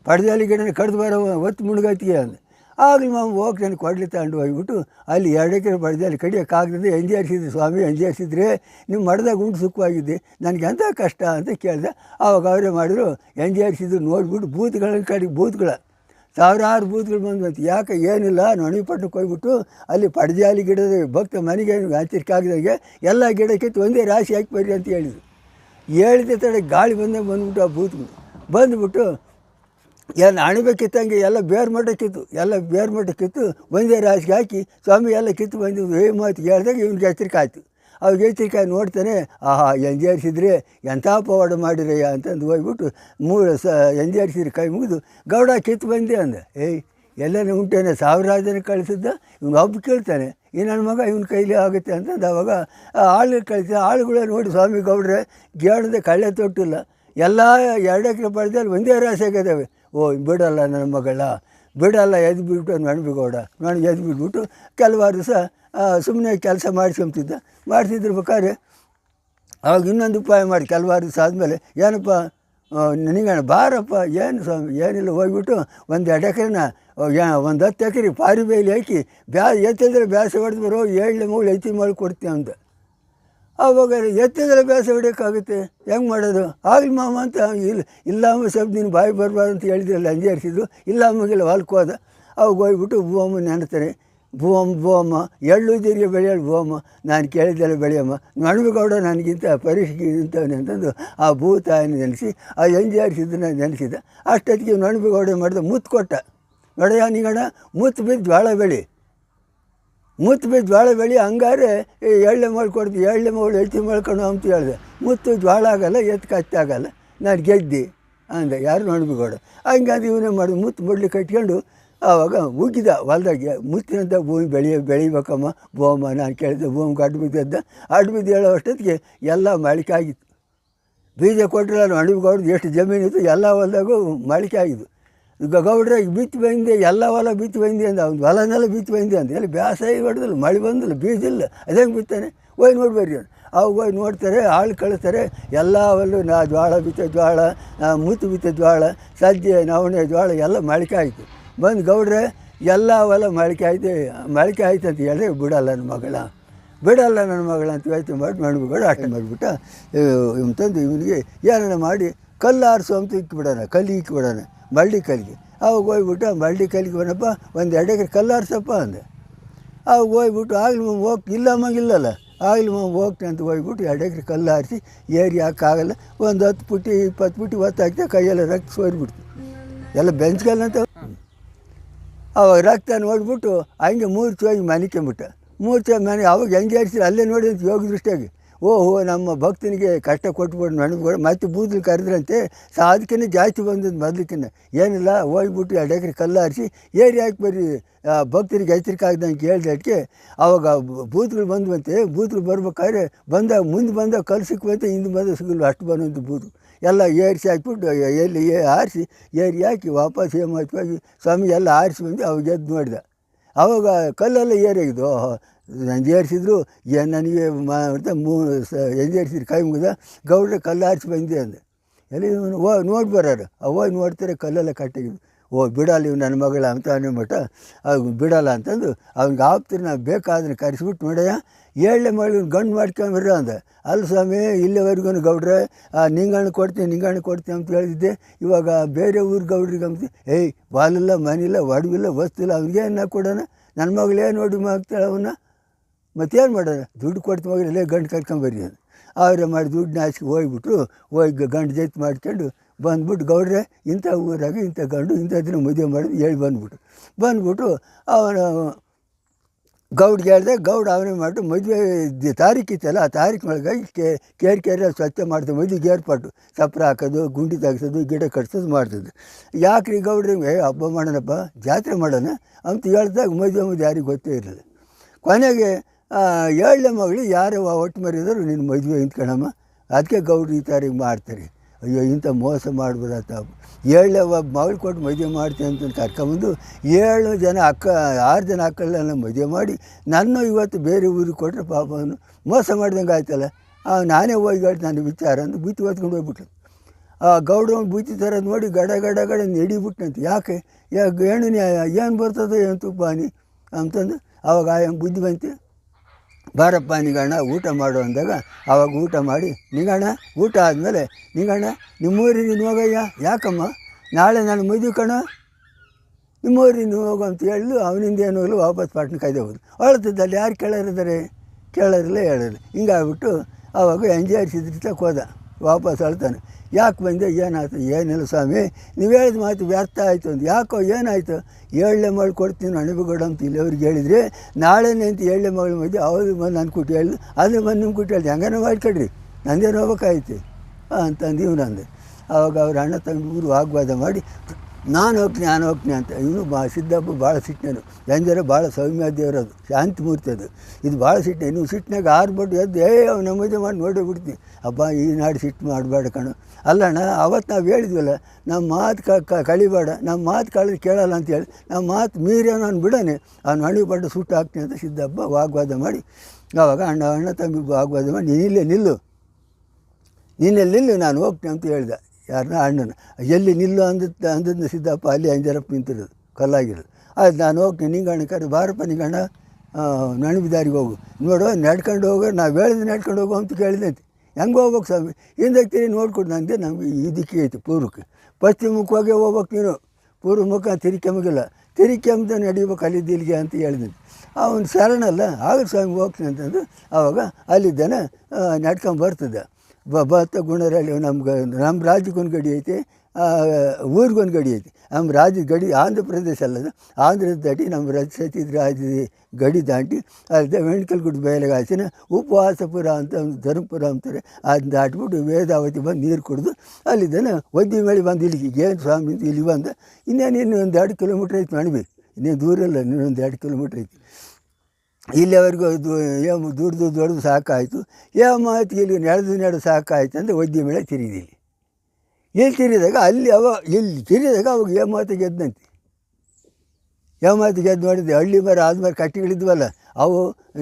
ಪಡ್ದಲ್ಲಿ ಗಿಡನ ಕಡ್ದು ಬಾರೋ ಒತ್ತು ಮುಳುಗತ್ತಿಗೆ ಅಂದೆ. ಆಗಲಿ ಮಾವ ಹೋಗಿ ನನಗೆ ಕೊಡಲಿ ತಗೊಂಡು ಹೋಗ್ಬಿಟ್ಟು ಅಲ್ಲಿ ಎರಡು ಎಕರೆ ಪಡೆದಲ್ಲಿ ಎಂಜಿ ಎಂಜಾರಿಸಿದ್ರು ಸ್ವಾಮಿ ಎಂಜಾರಿಸಿದ್ರೆ ನೀವು ಮಡ್ದಾಗ ಉಂಟು ಸುಖವಾಗಿದ್ದೆ, ನನಗೆ ಎಂಥ ಕಷ್ಟ ಅಂತ ಕೇಳಿದೆ, ಆವಾಗ ಅವರೇ ಮಾಡಿದ್ರು ಎಂಜಾರಿಸಿದ್ರು ನೋಡಿಬಿಟ್ಟು ಬೂತ್ಗಳ ಕಡೆ ಬೂತ್ಗಳ ಸಾವಿರಾರು ಬೂತ್ಗಳು ಬಂದ್ವಂತೆ, ಯಾಕೆ ಏನಿಲ್ಲ, ನೊಣಿಪಟ್ಟಣಕ್ಕೆ ಹೋಗ್ಬಿಟ್ಟು ಅಲ್ಲಿ ಪಡ್ಜಾಲಿ ಗಿಡದ ಭಕ್ತ ಮನೆಗೆ ಆಚರಿಕೆ ಆಗದಾಗೆ ಎಲ್ಲ ಗಿಡಕ್ಕೆ ಒಂದೇ ರಾಶಿ ಹಾಕಿ ಬರ್ರಿ ಅಂತ ಹೇಳಿದ್ರು. ಹೇಳಿದ ತಡೆ ಗಾಳಿ ಬಂದಾಗ ಬಂದ್ಬಿಟ್ಟು ಆ ಬೂತ್ಗಳು ಬಂದುಬಿಟ್ಟು ಏನು ಅಣಬೇಕಿತ್ತಂಗೆ ಎಲ್ಲ ಬೇರೆ ಮಟ್ಟ ಕಿತ್ತು, ಎಲ್ಲ ಬೇರೆ ಮಟ್ಟ ಕಿತ್ತು, ಒಂದೇ ರಾಶಿಗೆ ಹಾಕಿ ಸ್ವಾಮಿ ಎಲ್ಲ ಕಿತ್ತು ಬಂದಿದ್ದು. ಏ ಮಾತು ಹೇಳ್ದಾಗ ಇವ್ನಿಗೆ ಆಯ್ತು. ಅವ್ರಿಗೆ ಎಚ್ಚರಿಕೆ ನೋಡ್ತಾನೆ, ಆಹಾ ಎಂಜಾರಿಸಿದ್ರೆ ಎಂಥ ಪವಾಡ ಮಾಡಿರಯ್ಯ ಅಂತಂದು ಹೋಗ್ಬಿಟ್ಟು ಮೂರು ಸ ಎಂಜೇರಿಸಿದ್ರೆ ಕೈ ಮುಗಿದು, ಗೌಡ ಕಿತ್ತು ಬಂದೆ ಅಂದ. ಏಯ್ ಎಲ್ಲನೇ ಉಂಟೇನೆ, ಸಾವಿರಾರು ಜನ ಕಳಿಸಿದ್ದ? ಇವ್ನು ಒಬ್ಬ ಕೇಳ್ತಾನೆ. ಈ ಮಗ ಇವನ ಕೈಲಿ ಆಗುತ್ತೆ ಅಂತಂದು ಆವಾಗ ಆಳು ಕಳಿಸಿ, ಆಳುಗಳೇ ನೋಡಿ ಸ್ವಾಮಿ ಗೌಡ್ರೆ ಗೇಣದ ಕಳ್ಳೆ ತೊಟ್ಟಿಲ್ಲ. ಎಲ್ಲ ಎರಡು ಎಕರೆ ಪಡೆದಲ್ಲಿ ಒಂದೇ ರಾಶಿ ಆಗಿದ್ದಾವೆ ಓ, ಬಿಡಲ್ಲ ನನ್ನ ಮಗಳ. ಬಿಡಲ್ಲ ಎದ್ದು ಬಿಟ್ಟು ನಣ್ಬಿಗೌಡ ನಾನು ಎದ್ದು ಬಿಟ್ಬಿಟ್ಟು ಕೆಲವಾರು ದಿವಸ ಸುಮ್ಮನೆ ಕೆಲಸ ಮಾಡಿಸ್ಕೊಂತಿದ್ದ. ಮಾಡ್ತಿದ್ರು ಬೇಕಾದ್ರೆ ಅವಾಗ ಇನ್ನೊಂದು ಉಪಾಯ ಮಾಡಿ. ಕೆಲವಾರು ದಿವಸ ಆದಮೇಲೆ, ಏನಪ್ಪ ನಿನಗೇನು ಬಾರಪ್ಪ ಏನು ಸ್ವಾಮಿ, ಏನಿಲ್ಲ, ಹೋಗ್ಬಿಟ್ಟು ಒಂದು ಎರಡು ಎಕರೆನ ಒಂದು ಹತ್ತು ಎಕರೆ ಪಾರಿ ಬೇಲಿ ಹಾಕಿ ಬ್ಯಾ, ಎತ್ತಿದ್ರೆ ಬ್ಯಾಸ ಹೊಡೆದು ಬರೋ ಏಳು ಮೂಳು ಐತಿ ಮಾಡಿ ಕೊಡ್ತೀವಿ ಅಂತ. ಅವಾಗ ಎತ್ತಿದ್ರೆ ಬೇಸ ಹೊಡಿಯೋಕ್ಕಾಗುತ್ತೆ? ಹೆಂಗೆ ಮಾಡೋದು? ಆಗಲಿ ಮಾಮ ಅಂತ ಇಲ್ಲ ಇಲ್ಲ ಅಮ್ಮ, ಸ್ವಲ್ಪ ನೀನು ಬಾಯಿ ಬರಬಾರ್ದು ಅಂತ ಹೇಳಿದ್ರಲ್ಲ ಅಂಜಾರಿಸಿದ್ರು ಇಲ್ಲ ಅಮ್ಮಗೆಲ್ಲ ಹೋದ. ಅವಾಗ ಹೋಗ್ಬಿಟ್ಟು ಭೂವಮ್ಮ ನೆನೆತಾರೆ ಭೂವಮ್ಮ ಭೂವಮ್ಮ, ಎಳ್ಳು ಜೀರಿಗೆ ಬೆಳೆಯಳು ಭೂವಮ್ಮ. ನಾನು ಕೇಳಿದ್ದೆಲ್ಲ ಬೆಳೆಯಮ್ಮ. ನಣಬೇಗೌಡ ನನಗಿಂತ ಪರೀಕ್ಷೆಗೆ ಇಂಥವನ್ನ ಅಂತಂದು ಆ ಭೂ ತಾಯಿನ ನೆನೆಸಿ, ಆ ನಾನು ನೆನೆಸಿದ. ಅಷ್ಟೊತ್ತಿಗೆ ನಣಬೇಗೌಡ ಮಾಡಿದ ಮುತ್ತು ಕೊಟ್ಟ. ನೋಡಯ್ಯ ನೀಗಣ್ಣ ಮುತ್ತು ಬಿದ್ದು ಜ್ವಾಳ ಬೆಳಿ. ಮುತ್ತು ಬಿ ಜ್ವಾಳ ಬೆಳಿ ಹಂಗಾರೆ ಎಳ್ಳೆ ಎಳ್ಳೆ ಮಾಡ್ಕೊಡ್ತೀವಿ ಎಳ್ಳೆ ಮಗಳು ಎತ್ತಿ ಮಾಡ್ಕೊಂಡು ಅಂತ ಹೇಳಿದೆ. ಮುತ್ತು ಜ್ವಾಳ ಆಗಲ್ಲ, ಎತ್ತು ಕತ್ತಿ ಆಗಲ್ಲ. ನಾನು ಗೆದ್ದಿ ಅಂದೆ. ಯಾರು ನೋಡ್ಬೇಕೋಡು ಹಂಗಂದು ಇವನೇ ಮಾಡಿ ಮುತ್ತು ಬಡ್ಲಿ ಕಟ್ಕೊಂಡು ಆವಾಗ ಉಗ್ಗಿದ ಹೊಲ್ದಾಗೆ ಮುತ್ತಿನಂತ ಭೂಮಿ ಬೆಳೆಯ ಬೆಳಿಬೇಕಮ್ಮ ಭೂಮ ನಾನು ಕೇಳಿದೆ ಭೂಮಿಗೆ ಅಡ್ಡು ಬಿದ್ದದ್ದ. ಅಡ್ಡು ಬಿದ್ದು ಹೇಳೋ ಅಷ್ಟೊತ್ತಿಗೆ ಎಲ್ಲ ಮಳಿಕೆ ಆಗಿತ್ತು. ಬೀಜ ಕೊಟ್ಟರೆ ಅಣಬಗೌಡ್ದು ಎಷ್ಟು ಜಮೀನಿತ್ತು, ಎಲ್ಲ ಹೊಲ್ದಾಗೂ ಮಳಿಕೆ ಆಗಿದ್ದು. ಈಗ ಬಿತ್ತು ಬಂದೆ, ಎಲ್ಲ ಹೊಲ ಬಿತ್ತು ಬಂದೆ ಅಂದ, ಅವ್ನು ಹೊಲನೆಲ್ಲ ಬಿತ್ತು ಬಂದೆ ಅಂದ. ಎಲ್ಲಿ ಬೇಸಾಯ ಹೊಡೆದಿಲ್ಲ ಮಳೆ ಬಂದಿಲ್ಲ, ಬೀಜ ಇಲ್ಲ. ಅದಂಗೆ ಬಿತ್ತಾನೆ? ಹೋಗಿ ನೋಡ್ಬೇಡ್ರಿ ಅವ್ನು ಅವಾಗ ಹೋಗಿ ನೋಡ್ತಾರೆ ಆಳು ಕಳಿಸ್ತಾರೆ. ಎಲ್ಲ ಹೊಲ್ಲು ನಾ ಜೋಳ ಬಿತ್ತ ಜೋಳ ಮೂತು ಬಿತ್ತ ಜೋಳ ಸಜ್ಜೆ, ನವಣೆ ಜೋಳ ಎಲ್ಲ ಮಳಿಕೆ ಆಯಿತು. ಬಂದು ಗೌಡ್ರೆ, ಎಲ್ಲ ಹೊಲ ಮಳಿಕೆ ಆಯ್ತು ಮಳಿಕೆ ಆಯ್ತು ಅಂತ ಹೇಳಿದ್ರೆ, ಬಿಡಲ್ಲ ನನ್ನ ಮಗಳ. ಬಿಡಲ್ಲ ನನ್ನ ಮಗಳ ಅಂತ ಯೋಚನೆ ಮಾಡಿ ಮಾಡ್ಬಿಟ್ಟು ಆಟ ಮಾಡಿಬಿಟ್ಟ ಇವನು ತಂದು, ಇವನಿಗೆ ಏನಾರ ಮಾಡಿ, ಕಲ್ಲು ಆರಿಸು ಅಂತ ಇಕ್ಬಿಡೋಣ, ಕಲ್ಲಿ ಇಕ್ಬಿಡೋಣ ಮಳ್ಳಿ ಕಲ್ಲಿಗೆ ಅವಾಗ ಹೋಗ್ಬಿಟ್ಟು ಮಳ್ಳಿ ಕಲ್ಲಿಗೆ ಬನ್ನಪ್ಪ ಒಂದು ಎರಡು ಎಕರೆ ಕಲ್ಲು ಆರಿಸಪ್ಪ ಅಂದೆ. ಅವಾಗ ಹೋಗ್ಬಿಟ್ಟು ಆಗಲಿ ಮಮ್ಮ ಹೋಗಿ, ಇಲ್ಲ ಅಮ್ಮಂಗಿಲ್ಲಲ್ಲ ಆಗಲಿ ಮಮ್ಮ ಹೋಗ್ತೀನಿ ಅಂತ ಹೋಗ್ಬಿಟ್ಟು ಎರಡು ಎಕರೆ ಕಲ್ಲು ಹಾರಿಸಿ ಏರಿ ಹಾಕಾಗಲ್ಲ. ಒಂದು ಹತ್ತು ಪುಟ್ಟಿ, ಇಪ್ಪತ್ತು ಪುಟ್ಟಿ ಹೊತ್ತು ಹಾಕಿದೆ ಕೈಯೆಲ್ಲ ರಕ್ತ ಸೋರಿಬಿಡ್ತು. ಎಲ್ಲ ಬೆಂಚ್ಕಲ್ಲ ಅಂತ ಅವಾಗ ರಕ್ತ ನೋಡ್ಬಿಟ್ಟು ಹಂಗೆ ಮೂರು ಮೂರ್ತಿ ಹೋಗಿ ಮೂರು ಮೂರ್ತಿ ಮನೆ, ಅವಾಗ ಹೆಂಗೆ ಏರಿಸಿ ಅಲ್ಲೇ ನೋಡಿ ಯೋಗ ದೃಷ್ಟಿಯಾಗಿ ಓಹೋ, ನಮ್ಮ ಭಕ್ತನಿಗೆ ಕಷ್ಟ ಕೊಟ್ಬಿಟ್ಟು ನನಗೆ ಮತ್ತೆ ಬೂದಲು ಕರೆದ್ರಂತೆ. ಸಾ, ಅದಕ್ಕಿಂತ ಜಾಸ್ತಿ ಬಂದದ್ದು ಮೊದಲಕ್ಕಿಂತ. ಏನಿಲ್ಲ, ಹೋಗ್ಬಿಟ್ಟು ಎರಡು ಎಕರೆ ಕಲ್ಲು ಹಾರಿಸಿ ಏರಿ ಹಾಕಿ ಬರ್ರಿ ಭಕ್ತರಿಗೆ ಎಚ್ಚರಿಕೆ ಆಗ್ದಂಗೆ ಕೇಳಿದಕ್ಕೆ ಅವಾಗ ಬೂತ್ಗಳು ಬಂದ್ವಂತೆ ಬೂತ್ಗಳು ಬರ್ಬೇಕಾದ್ರೆ ಬಂದಾಗ ಮುಂದೆ ಬಂದಾಗ ಕಲ್ಲು ಸಿಕ್ಕುವಂತೆ ಹಿಂದೆ ಬಂದ ಸಿಗಲು ಅಷ್ಟು ಬಂದಂತ ಬೂತು ಎಲ್ಲ ಏರಿಸಿ ಹಾಕಿಬಿಟ್ಟು ಎಲ್ಲಿ ಆರಿಸಿ, ಏರಿ ಹಾಕಿ ವಾಪಸ್ ಹೋಗಿ ಸ್ವಾಮಿ ಎಲ್ಲ ಆರಿಸಿ ಬಂದು ಅವಾಗ ಎದ್ದು ನೋಡಿದೆ. ಅವಾಗ ಕಲ್ಲೆಲ್ಲ ಏರಿಯಾಗಿದ್ದು ಏನು ನನಗೆ ಮಾ, ಅಂತ ಮೂ ಎಂಜೇರಿಸಿದ್ರು. ಕೈ ಮುಗಿದ ಗೌಡ್ರೆ ಕಲ್ಲು ಆರಿಸಿ ಬಂದೆ ಅಂದೆ. ಎಲ್ಲಿ ಓ, ನೋಡಿ ಬರೋರು. ಹೋಗಿ ನೋಡ್ತಾರೆ ಕಲ್ಲೆಲ್ಲ ಕಟ್ಟಿದ್ರು ಓ, ಬಿಡಲ್ಲ ಇವ್ ನನ್ನ ಮಗಳ ಅಂತ ಅನ್ಬಿಟ್ಟ ಅವ್ನು ಬಿಡಲ್ಲ ಅಂತಂದು ಅವ್ನಿಗೆ ಆಪ್ತಿರು ನಾವು ಬೇಕಾದ್ರೆ ಕರೆಸ್ಬಿಟ್ಟು ನೋಡಯ್ಯ, ಏಳನೇ ಮಗಳು ಗಂಡು ಮಾಡ್ಕೊಂಬಿರ ಅಂದ. ಅಲ್ಲ ಸ್ವಾಮಿ, ಇಲ್ಲಿವರೆಗೂ ಗೌಡ್ರೆ ನಿಂಗಣ್ಣು ಕೊಡ್ತೀನಿ ನಿಂಗಣ್ಣು ಕೊಡ್ತೀನಿ ಅಂತ ಹೇಳಿದ್ದೆ. ಇವಾಗ ಬೇರೆ ಊರು ಗೌಡ್ರಿಗೆ ಅಂತ ಏಯ್ ಬಾಲಿಲ್ಲ ಮನಿಲ್ಲ, ಒಡವಿಲ್ಲ ವಸ್ತಿಲ್ಲ ಅವ್ನಿಗೆ ಏನು ಕೊಡೋಣ? ನನ್ನ ಮಗಳೇ ನೋಡಿ ಮಾಡ್ತಾಳೆ ಅವನ್ನ ಮತ್ತೇನು ಮಾಡೋಣ ದುಡ್ಡು ಕೊಡ್ತು ಮಗಳಲ್ಲೇ ಗಂಡು ಕರ್ಕೊಂಬರ್ರಿ ಅದು ಅವರೇ ಮಾಡಿ ದುಡ್ಡನ್ನ ಹಾಸಿ ಹೋಗ್ಬಿಟ್ರು. ಹೋಗಿ ಗಂಡು ಜೈತ್ ಮಾಡ್ಕೊಂಡು ಬಂದ್ಬಿಟ್ಟು ಗೌಡ್ರೆ, ಇಂಥ ಊರಾಗ ಇಂಥ ಗಂಡು ಇಂಥ ದಿನ ಮದುವೆ ಮಾಡೋದು ಹೇಳಿ ಬಂದ್ಬಿಟ್ಟು ಬಂದ್ಬಿಟ್ಟು ಅವನು ಗೌಡ್ಗೆ ಹೇಳಿದೆ, ಗೌಡ ಅವನೇ ಮಾಡಿ ಮದುವೆ ದಿ- ತಾರೀಕು ಇತ್ತಲ್ಲ, ಆ ತಾರೀಕು ಒಳಗಾಗಿ ಕೇರ್ ಕೇರಿ ಸ್ವಚ್ಛ ಮಾಡ್ತೀವಿ ಮದುವೆಗೆ ಏರ್ಪಾಟು. ಚಪ್ರ ಹಾಕೋದು, ಗುಂಡಿ ತೆಗ್ಸೋದು, ಗಿಡ ಕಟ್ಸೋದು ಮಾಡ್ತಿದ್ದು. ಯಾಕ್ರಿ ಗೌಡ್ರಿಗೆ ಹಬ್ಬ ಮಾಡೋಣಪ್ಪ, ಜಾತ್ರೆ ಮಾಡೋಣ ಅಂತ ಹೇಳ್ದಾಗ ಮದುವೆ ಮದುವೆ ಯಾರಿಗೂ ಗೊತ್ತೇ ಇರಲಿಲ್ಲ. ಕೊನೆಗೆ ಏಳನೇ ಮಗಳು ಯಾರು ಒಟ್ಟು ಮರಿದ್ರು ನಿನ್ನ ಮದುವೆ ನಿಂತ್ಕೊಳಮ್ಮ ಅದಕ್ಕೆ ಗೌಡ್ರು ಈ ಥರ ಮಾಡ್ತಾರೆ. ಅಯ್ಯೋ, ಇಂಥ ಮೋಸ ಮಾಡ್ಬಿಡತ್ತ. ಏಳನೇ ಮಗಳು ಕೊಟ್ಟು ಮದುವೆ ಮಾಡ್ತೀನಿ ಅಂತ ಕರ್ಕೊಂಬಂದು ಏಳು ಜನ ಅಕ್ಕ, ಆರು ಜನ ಅಕ್ಕಳನ್ನ ಮದುವೆ ಮಾಡಿ ನನ್ನ ಇವತ್ತು ಬೇರೆ ಊರಿಗೆ ಕೊಟ್ಟರೆ ಪಾಪ ಅವನು ಮೋಸ ಮಾಡ್ದಂಗೆ ಆಯ್ತಲ್ಲ. ನಾನೇ ಹೋಗಿ ಹೇಳಿ ನನ್ನ ವಿಚಾರ ಅಂತ ಬುತ್ತಿ ಹೊತ್ಕೊಂಡು ಹೋಗ್ಬಿಟ್ಲು. ಆ ಗೌಡ ಬುತ್ತಿ ಥರ ನೋಡಿ ಗಡ ಗಡ ಗಡ ನಡಿಬಿಟ್ನಂತೆ. ಯಾಕೆ? ಯಾಕೆ ಏನು ಬರ್ತದೆ ಏನು ತುಪ್ಪ ನೀ ಅಂತಂದು ಅವಾಗ ಆ ಬುದ್ಧಿ ಬಂತು. ಬಾರಪ್ಪ ನಿಗಣ್ಣ ಊಟ ಮಾಡು ಅಂದಾಗ ಆವಾಗ ಊಟ ಮಾಡಿ, ನಿಗಣ್ಣ, ಊಟ ಆದಮೇಲೆ, ನಿಗಣ್ಣ ನಿಮ್ಮೂರಿಗೆ ಹೋಗಯ್ಯ ಯಾಕಮ್ಮ? ನಾಳೆ ನಾನು ಮದುವೆ ಕಣ? ನಿಮ್ಮೂರಿಗೆ ನೀವು ಹೋಗು ಅಂತ ಹೇಳಲು ಅವನಿಂದ ಏನು ಹೋಗಲು ವಾಪಸ್ ಪಾಟ್ನ ಕಾಯ್ದೆ ಹೋದ್ರು ಅಳತದಲ್ಲಿ ಯಾರು ಕೇಳೋರಿದ್ದಾರೆ? ಕೇಳೋರಿಲ್ಲ ಹೇಳೋರು ಹಿಂಗಾಗ್ಬಿಟ್ಟು ಆವಾಗ ಎಂಜಾಯ್ಸಿದ್ರೆ ತಕ್ಕ ಹೋದ. ವಾಪಸ್ ಅಳ್ತಾನೆ. ಯಾಕೆ ಬಂದೆ? ಏನಾಯ್ತು? ಏನಿಲ್ಲ ಸ್ವಾಮಿ, ನೀವು ಹೇಳಿದ ಮಾತು ವ್ಯರ್ಥ ಆಯಿತು ಅಂತ. ಯಾಕೋ ಏನಾಯಿತು? ಏಳನೇ ಮಗಳು ಕೊಡ್ತೀನಿ ಅಣಿಬಗೌಡ ಅಂತ ಇಲ್ಲಿ ಅವ್ರಿಗೆ ಹೇಳಿದ್ರೆ ನಾಳೆನೇ ಅಂತ ಏಳನೇ ಮಗಳು ಮಧ್ಯೆ ಅವ್ರಿಗೆ ಬಂದು ನಾನು ಕುಟ್ಟಿ ಹೇಳಿದ್ರು ಅದೇ ಬಂದು ನಿಮ್ಗೆ ಕೊಟ್ಟು ಹೇಳಿದೆ ಹಂಗೇನೋ ಮಾಡ್ಕೊಡ್ರಿ? ನಂದೇನು ಹೋಗ್ಬೇಕಾಯ್ತು? ಅಂತಂದು ಇವನು ಆವಾಗ ಅವ್ರ ಅಣ್ಣ ತಂಗಿ ಊರು ವಾಗ್ವಾದ ಮಾಡಿ ನಾನು ಹೋಗ್ತೀನಿ ನಾನು ಹೋಗ್ತೀನಿ ಅಂತ. ಇವನು ಬಾ, ಸಿದ್ದಪ್ಪ ಭಾಳ ಸಿಟ್ಟನು ಎಂದರೆ ಭಾಳ ಸೌಮ್ಯ ದೇವರದು ಶಾಂತಿ ಮೂರ್ತಿ ಅದು. ಇದು ಭಾಳ ಸಿಟ್ಟೆ. ನೀವು ಸಿಟ್ಟಿನಾಗ ಆರ್ಬಿಟ್ಟು ಎದ್ದು ಏ ಅವ್ನು ನಮ್ಮದೇ ಮಾಡಿ ನೋಡಿ ಬಿಡ್ತೀನಿ. ಅಪ್ಪ ಈ ನಾಡು ಸಿಟ್ಟು ಮಾಡಬೇಡ ಕಣು. ಅಲ್ಲಣ್ಣ, ಅವತ್ತು ನಾವು ಹೇಳಿದ್ವಲ್ಲ, ನಮ್ಮ ಮಾತು ಕ ಕಳಿಬೇಡ. ನಮ್ಮ ಮಾತು ಕಳೆದು ಕೇಳಲ್ಲ ಅಂತೇಳಿ ನಮ್ಮ ಮಾತು ಮೀರಿ ನಾನು ಬಿಡೋನೆ. ಅವ್ನು ಹಣಿ ಬಡ್ಡು ಸುಟ್ಟು ಹಾಕ್ತೀನಿ ಅಂತ ಸಿದ್ದಪ್ಪ ವಾಗ್ವಾದ ಮಾಡಿ. ಆವಾಗ ಅಣ್ಣ ಅಣ್ಣ ತಂಬಿ ವಾಗ್ವಾದ ಮಾಡಿ, ನೀನು ಇಲ್ಲೇ ನಿಲ್ಲು. ನೀನಲ್ಲಿ ನಿಲ್ಲು, ನಾನು ಹೋಗ್ತೀನಿ ಅಂತ ಹೇಳ್ದೆ. ಯಾರನ್ನ ಅಣ್ಣನ. ಎಲ್ಲಿ ನಿಲ್ಲು ಅಂದದ್ದು ಅಂದದ್ನ ಸಿದ್ದಪ್ಪ ಅಲ್ಲಿ ಅಂಜರಪ್ಪ ನಿಂತಿರೋದು, ಕಲ್ಲಾಗಿರೋದು. ಆಯ್ತು, ನಾನು ಹೋಗ್ತೀನಿ ನಿಂಗಣ್ಣ ಕರೆ ಬಾರಪ್ಪ ನಿಂಗಣ್ಣ ನಣಬಿದಾರಿಗೆ ಹೋಗು. ನೋಡು, ನಡ್ಕೊಂಡು ಹೋಗೋ, ನಾವು ಹೇಳಿದ್ರೆ ನಡ್ಕೊಂಡು ಹೋಗು ಅಂತ ಕೇಳಿದಂತೆ. ಹೆಂಗೆ ಹೋಗ್ಬೇಕು ಸ್ವಾಮಿ? ಹಿಂದಕ್ಕೆ ನೋಡ್ಕೊಡು ನನಗೆ ನಮಗೆ ಇದಕ್ಕೆ ಐತೆ ಪೂರ್ವಕ್ಕೆ. ಪಶ್ಚಿಮ ಮುಖವಾಗೇ ಹೋಗ್ಬೇಕು ನೀನು. ಪೂರ್ವ ಮುಖ ತಿರಿಕೆಮಗಿಲ್ಲ. ತಿರಿಕೆಂಬ ನಡಿಬೇಕು ಅಲ್ಲಿ ಇಲ್ಲಿಗೆ ಅಂತ ಹೇಳಿದಂತೆ ಅವನು ಶರಣಲ್ಲ ಆಗ ಸ್ವಾಮಿ, ಹೋಗ್ತೀನಿ ಅಂತಂದು ಆವಾಗ ಅಲ್ಲಿದ್ದಾನೆ ನಡ್ಕೊಂಡು ಬರ್ತದೆ. ಬ ಭತ್ತ ಗುಣರಲ್ಲಿ ನಮ್ಗೆ ನಮ್ಮ ರಾಜ್ಯಕ್ಕೊಂದು ಗಡಿ ಐತಿ ಊರಿಗೊಂದು ಗಡಿ ಐತಿ. ನಮ್ಮ ರಾಜ್ಯದ ಗಡಿ ಆಂಧ್ರ ಪ್ರದೇಶ ಅಲ್ಲದು, ಆಂಧ್ರದ ದಾಟಿ ನಮ್ಮ ರಾಜ್ಯ ಸತೀದ್ ರಾಜ್ಯದ ಗಡಿ ದಾಟಿ ಅಲ್ಲದೆ ವೆಣ್ಕಲ್ಗುಡ್ಡ ಬಯಲಿಗೆ ಹಾಸಿನ ಉಪವಾಸಪುರ ಅಂತ ಒಂದು ಧರ್ಮಪುರ ಅಂತಾರೆ. ಅದನ್ನ ದಾಟ್ಬಿಟ್ಟು ವೇದಾವತಿ ಬಂದು ನೀರು ಕುಡಿದು ಅಲ್ಲಿದ್ದಾನೆ ಒದ್ದಿ ಮೇಲೆ ಬಂದು ಇಲ್ಲಿಗೆ ಏನು ಸ್ವಾಮಿ ಅಂತ ಇಲ್ಲಿ ಬಂದ, ಇನ್ನೇನು ಇನ್ನು ಒಂದು ಎರಡು ಕಿಲೋಮೀಟ್ರ್ ಐತಿ ಮಣಬಿ ಇನ್ನೇನು ದೂರ ಇಲ್ಲ, ಇನ್ನೊಂದು ಎರಡು ಕಿಲೋಮೀಟ್ರ್ ಐತಿ. ಇಲ್ಲಿವರೆಗೂ ಅದು ಏಮ್ ದುಡ್ದು ದೊಡ್ದು ಸಾಕಾಯಿತು. ಯಾವ ಮಾತಿಗೆ ಇಲ್ಲಿ ನಡೆದು ನಡೆದು ಸಾಕಾಯಿತು ಅಂದರೆ ಒದ್ದಿ ಮೇಲೆ ತಿರುಗಿದಿಲ್ಲಿ ಇಲ್ಲಿ ತಿರುಗಿದಾಗ ಅಲ್ಲಿ ಅವ, ಇಲ್ಲಿ ತಿರುಗಿದಾಗ ಅವಾಗ ಯಾವ ಮಾತು ಗೆದ್ದಂತೆ. ಯಾವ ಮಾತು ಗೆದ್ದು ನೋಡಿದ್ದೆ, ಹಳ್ಳಿ ಮರ ಆದ್ಮೇಲೆ ಕಟ್ಟಿಗಳಿದ್ವಲ್ಲ, ಅವು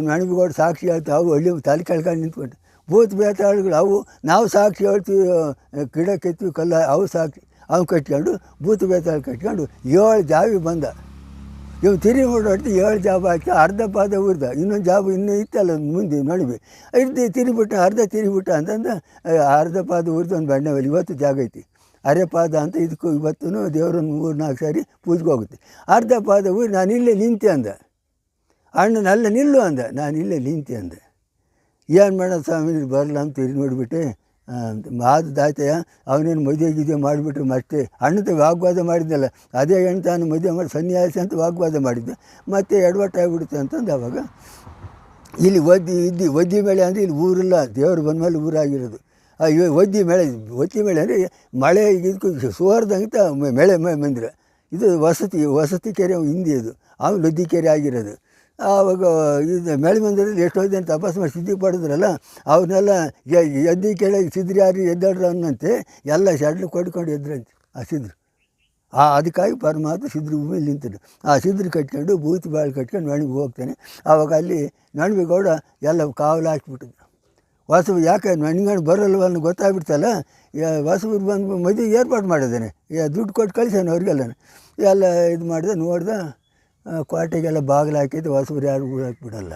ನಣಬಿಗೋಡು ಸಾಕ್ಷಿ ಹೇಳ್ತು, ಅವು ಹಳ್ಳಿ ತಲೆ ಕೆಳ್ಕೊಂಡು ನಿಂತ್ಕೊಂಡು. ಭೂತ ಬೇತಾಳುಗಳು, ಅವು ನಾವು ಸಾಕ್ಷಿ ಹೇಳ್ತೀವಿ ಗಿಡ ಕೆತ್ತೀವಿ, ಕಲ್ಲ, ಅವು ಸಾಕ್ಷಿ, ಅವು ಕಟ್ಕೊಂಡು ಭೂತ ಬೇತಾಳು ಕಟ್ಕೊಂಡು ಏಳು ಜಾವಿ ಬಂದ. ಇವು ತಿರುಗಿ ಹೊಡ್ದು ಏಳು ಜಾಬ್ ಹಾಕಿ ಅರ್ಧ ಪಾದ ಉರ್ದ. ಇನ್ನೊಂದು ಜಾಬ್ ಇನ್ನೂ ಇತ್ತಲ್ಲ ಮುಂದೆ ನಡುವೆ. ಇರ್ದು ತಿರುಗಿಬಿಟ್ಟ, ಅರ್ಧ ತಿರುಗಿಬಿಟ್ಟ ಅಂತಂದು ಅರ್ಧ ಪಾದ ಉರ್ದು ಒಂದು ಬಂಡವಲ್ಲಿ ಇವತ್ತು ಜಾಗ ಐತಿ. ಅರೆ ಪಾದ ಅಂತ ಇದಕ್ಕೂ ಇವತ್ತು ದೇವ್ರನ್ನ ಮೂರು ನಾಲ್ಕು ಸಾರಿ ಪೂಜೆಗೆ ಹೋಗುತ್ತೆ. ಅರ್ಧ ಪಾದ ಊರು ನಾನು ಇಲ್ಲೇ ನಿಂತೆ ಅಂದ. ಅಣ್ಣ, ನಲ್ಲ ನಿಲ್ಲು ಅಂದ. ನಾನು ಇಲ್ಲೇ ನಿಂತೆ ಅಂದೆ. ಏನು ಮಾಡೋದು ಸ್ವಾಮಿ ಬರಲ್ಲ ಅಂತ ತಿರುಗಿ ನೋಡಿಬಿಟ್ಟೆ. ಮಾತು ದಾತಯ್ಯ ಅವನೇನು ಮದುವೆ ಗಿದ್ದೆ ಮಾಡಿಬಿಟ್ರು ಮತ್ತೆ ಅಣ್ಣದ ವಾಗ್ವಾದ ಮಾಡಿದ್ದಲ್ಲ ಅದೇ ಹೆಣ್ಣು ತಾನು ಮದುವೆ ಮಾಡಿ ಸನ್ಯಾಸಿ ಅಂತ ವಾಗ್ವಾದ ಮಾಡಿದ್ದೆ. ಮತ್ತೆ ಎಡವಟ್ಟಾಗ್ಬಿಡುತ್ತೆ ಅಂತಂದು ಅವಾಗ. ಇಲ್ಲಿ ಒದ್ದಿ ಇದ್ದಿ, ಒದ್ದಿ ಮೇಳೆ ಅಂದರೆ ಇಲ್ಲಿ ಊರಿಲ್ಲ, ದೇವರು ಬಂದಮೇಲೆ ಊರಾಗಿರೋದು. ಅಯ್ಯೋ ಒದ್ದಿ ಮೇಳೆ ಒದ್ದಿ ಮೇಳೆ ಅಂದರೆ ಮಳೆ ಇದಕ್ಕೂ ಸುವಾರ್ದಂತ ಮೇಳೆ ಮಂದಿರ. ಇದು ವಸತಿ ವಸತಿ ಕೆರೆ ಹಿಂದೆ ಇದು ಆಮೇಲೆ ಒದ್ದಿ ಕೆರೆ ಆಗಿರೋದು. ಆವಾಗ ಇದು ಮೇಳೆ ಮಂದಿರದಲ್ಲಿ ಎಷ್ಟೋ ಅಂತ ತಪಾಸು ಮಾಡಿ ಸಿದ್ಧಿ ಪಡೆದ್ರಲ್ಲ, ಅವ್ರನ್ನೆಲ್ಲ ಎದ್ದಿ ಕೆಳಗೆ ಸಿದ್ರಿ ಯಾರು ಎದ್ದಾಡ್ರು ಅನ್ನಂತೆ, ಎಲ್ಲ ಶಡ್ಲು ಕೊಡ್ಕೊಂಡು ಎದ್ರಂತೆ ಆ ಸಿದ್ರು ಆ ಅದಕ್ಕಾಗಿ ಪರಮಾತ್ಮ ಸಿದ್ರ ಭೂಮಿಲಿ ನಿಂತರು ಆ ಸಿದ್ರ ಕಟ್ಕೊಂಡು ಬೂತಿ ಬಾಳು ಕಟ್ಕೊಂಡು ನಣಿಗೆ ಹೋಗ್ತೇನೆ. ಆವಾಗ ಅಲ್ಲಿ ನಣಿಗೌಡ ಎಲ್ಲ ಕಾವಲು ಹಾಕಿಬಿಟ್ಟಿದ್ರು. ವಾಸು ಯಾಕೆ ನಣಿಗಣ್ಣು ಬರಲ್ವ ಅನ್ನೋ ಗೊತ್ತಾಗ್ಬಿಡ್ತಲ್ಲ? ವಾಸುವ್ರು ಬಂದು ಮದುವೆ ಏರ್ಪಾಡು ಮಾಡಿದ್ದೇನೆ. ದುಡ್ಡು ಕೊಟ್ಟು ಕಳಿಸೇನೆ ಅವ್ರಿಗೆಲ್ಲ ಎಲ್ಲ ಇದು ಮಾಡಿದೆ ನೋಡ್ದೆ ಆ, ಕೋಟೆಗೆಲ್ಲ ಬಾಗಿಲು ಹಾಕಿದ್ದು ಹೊಸಬ್ರು ಯಾರು ಹಾಕ್ಬಿಡಲ್ಲ.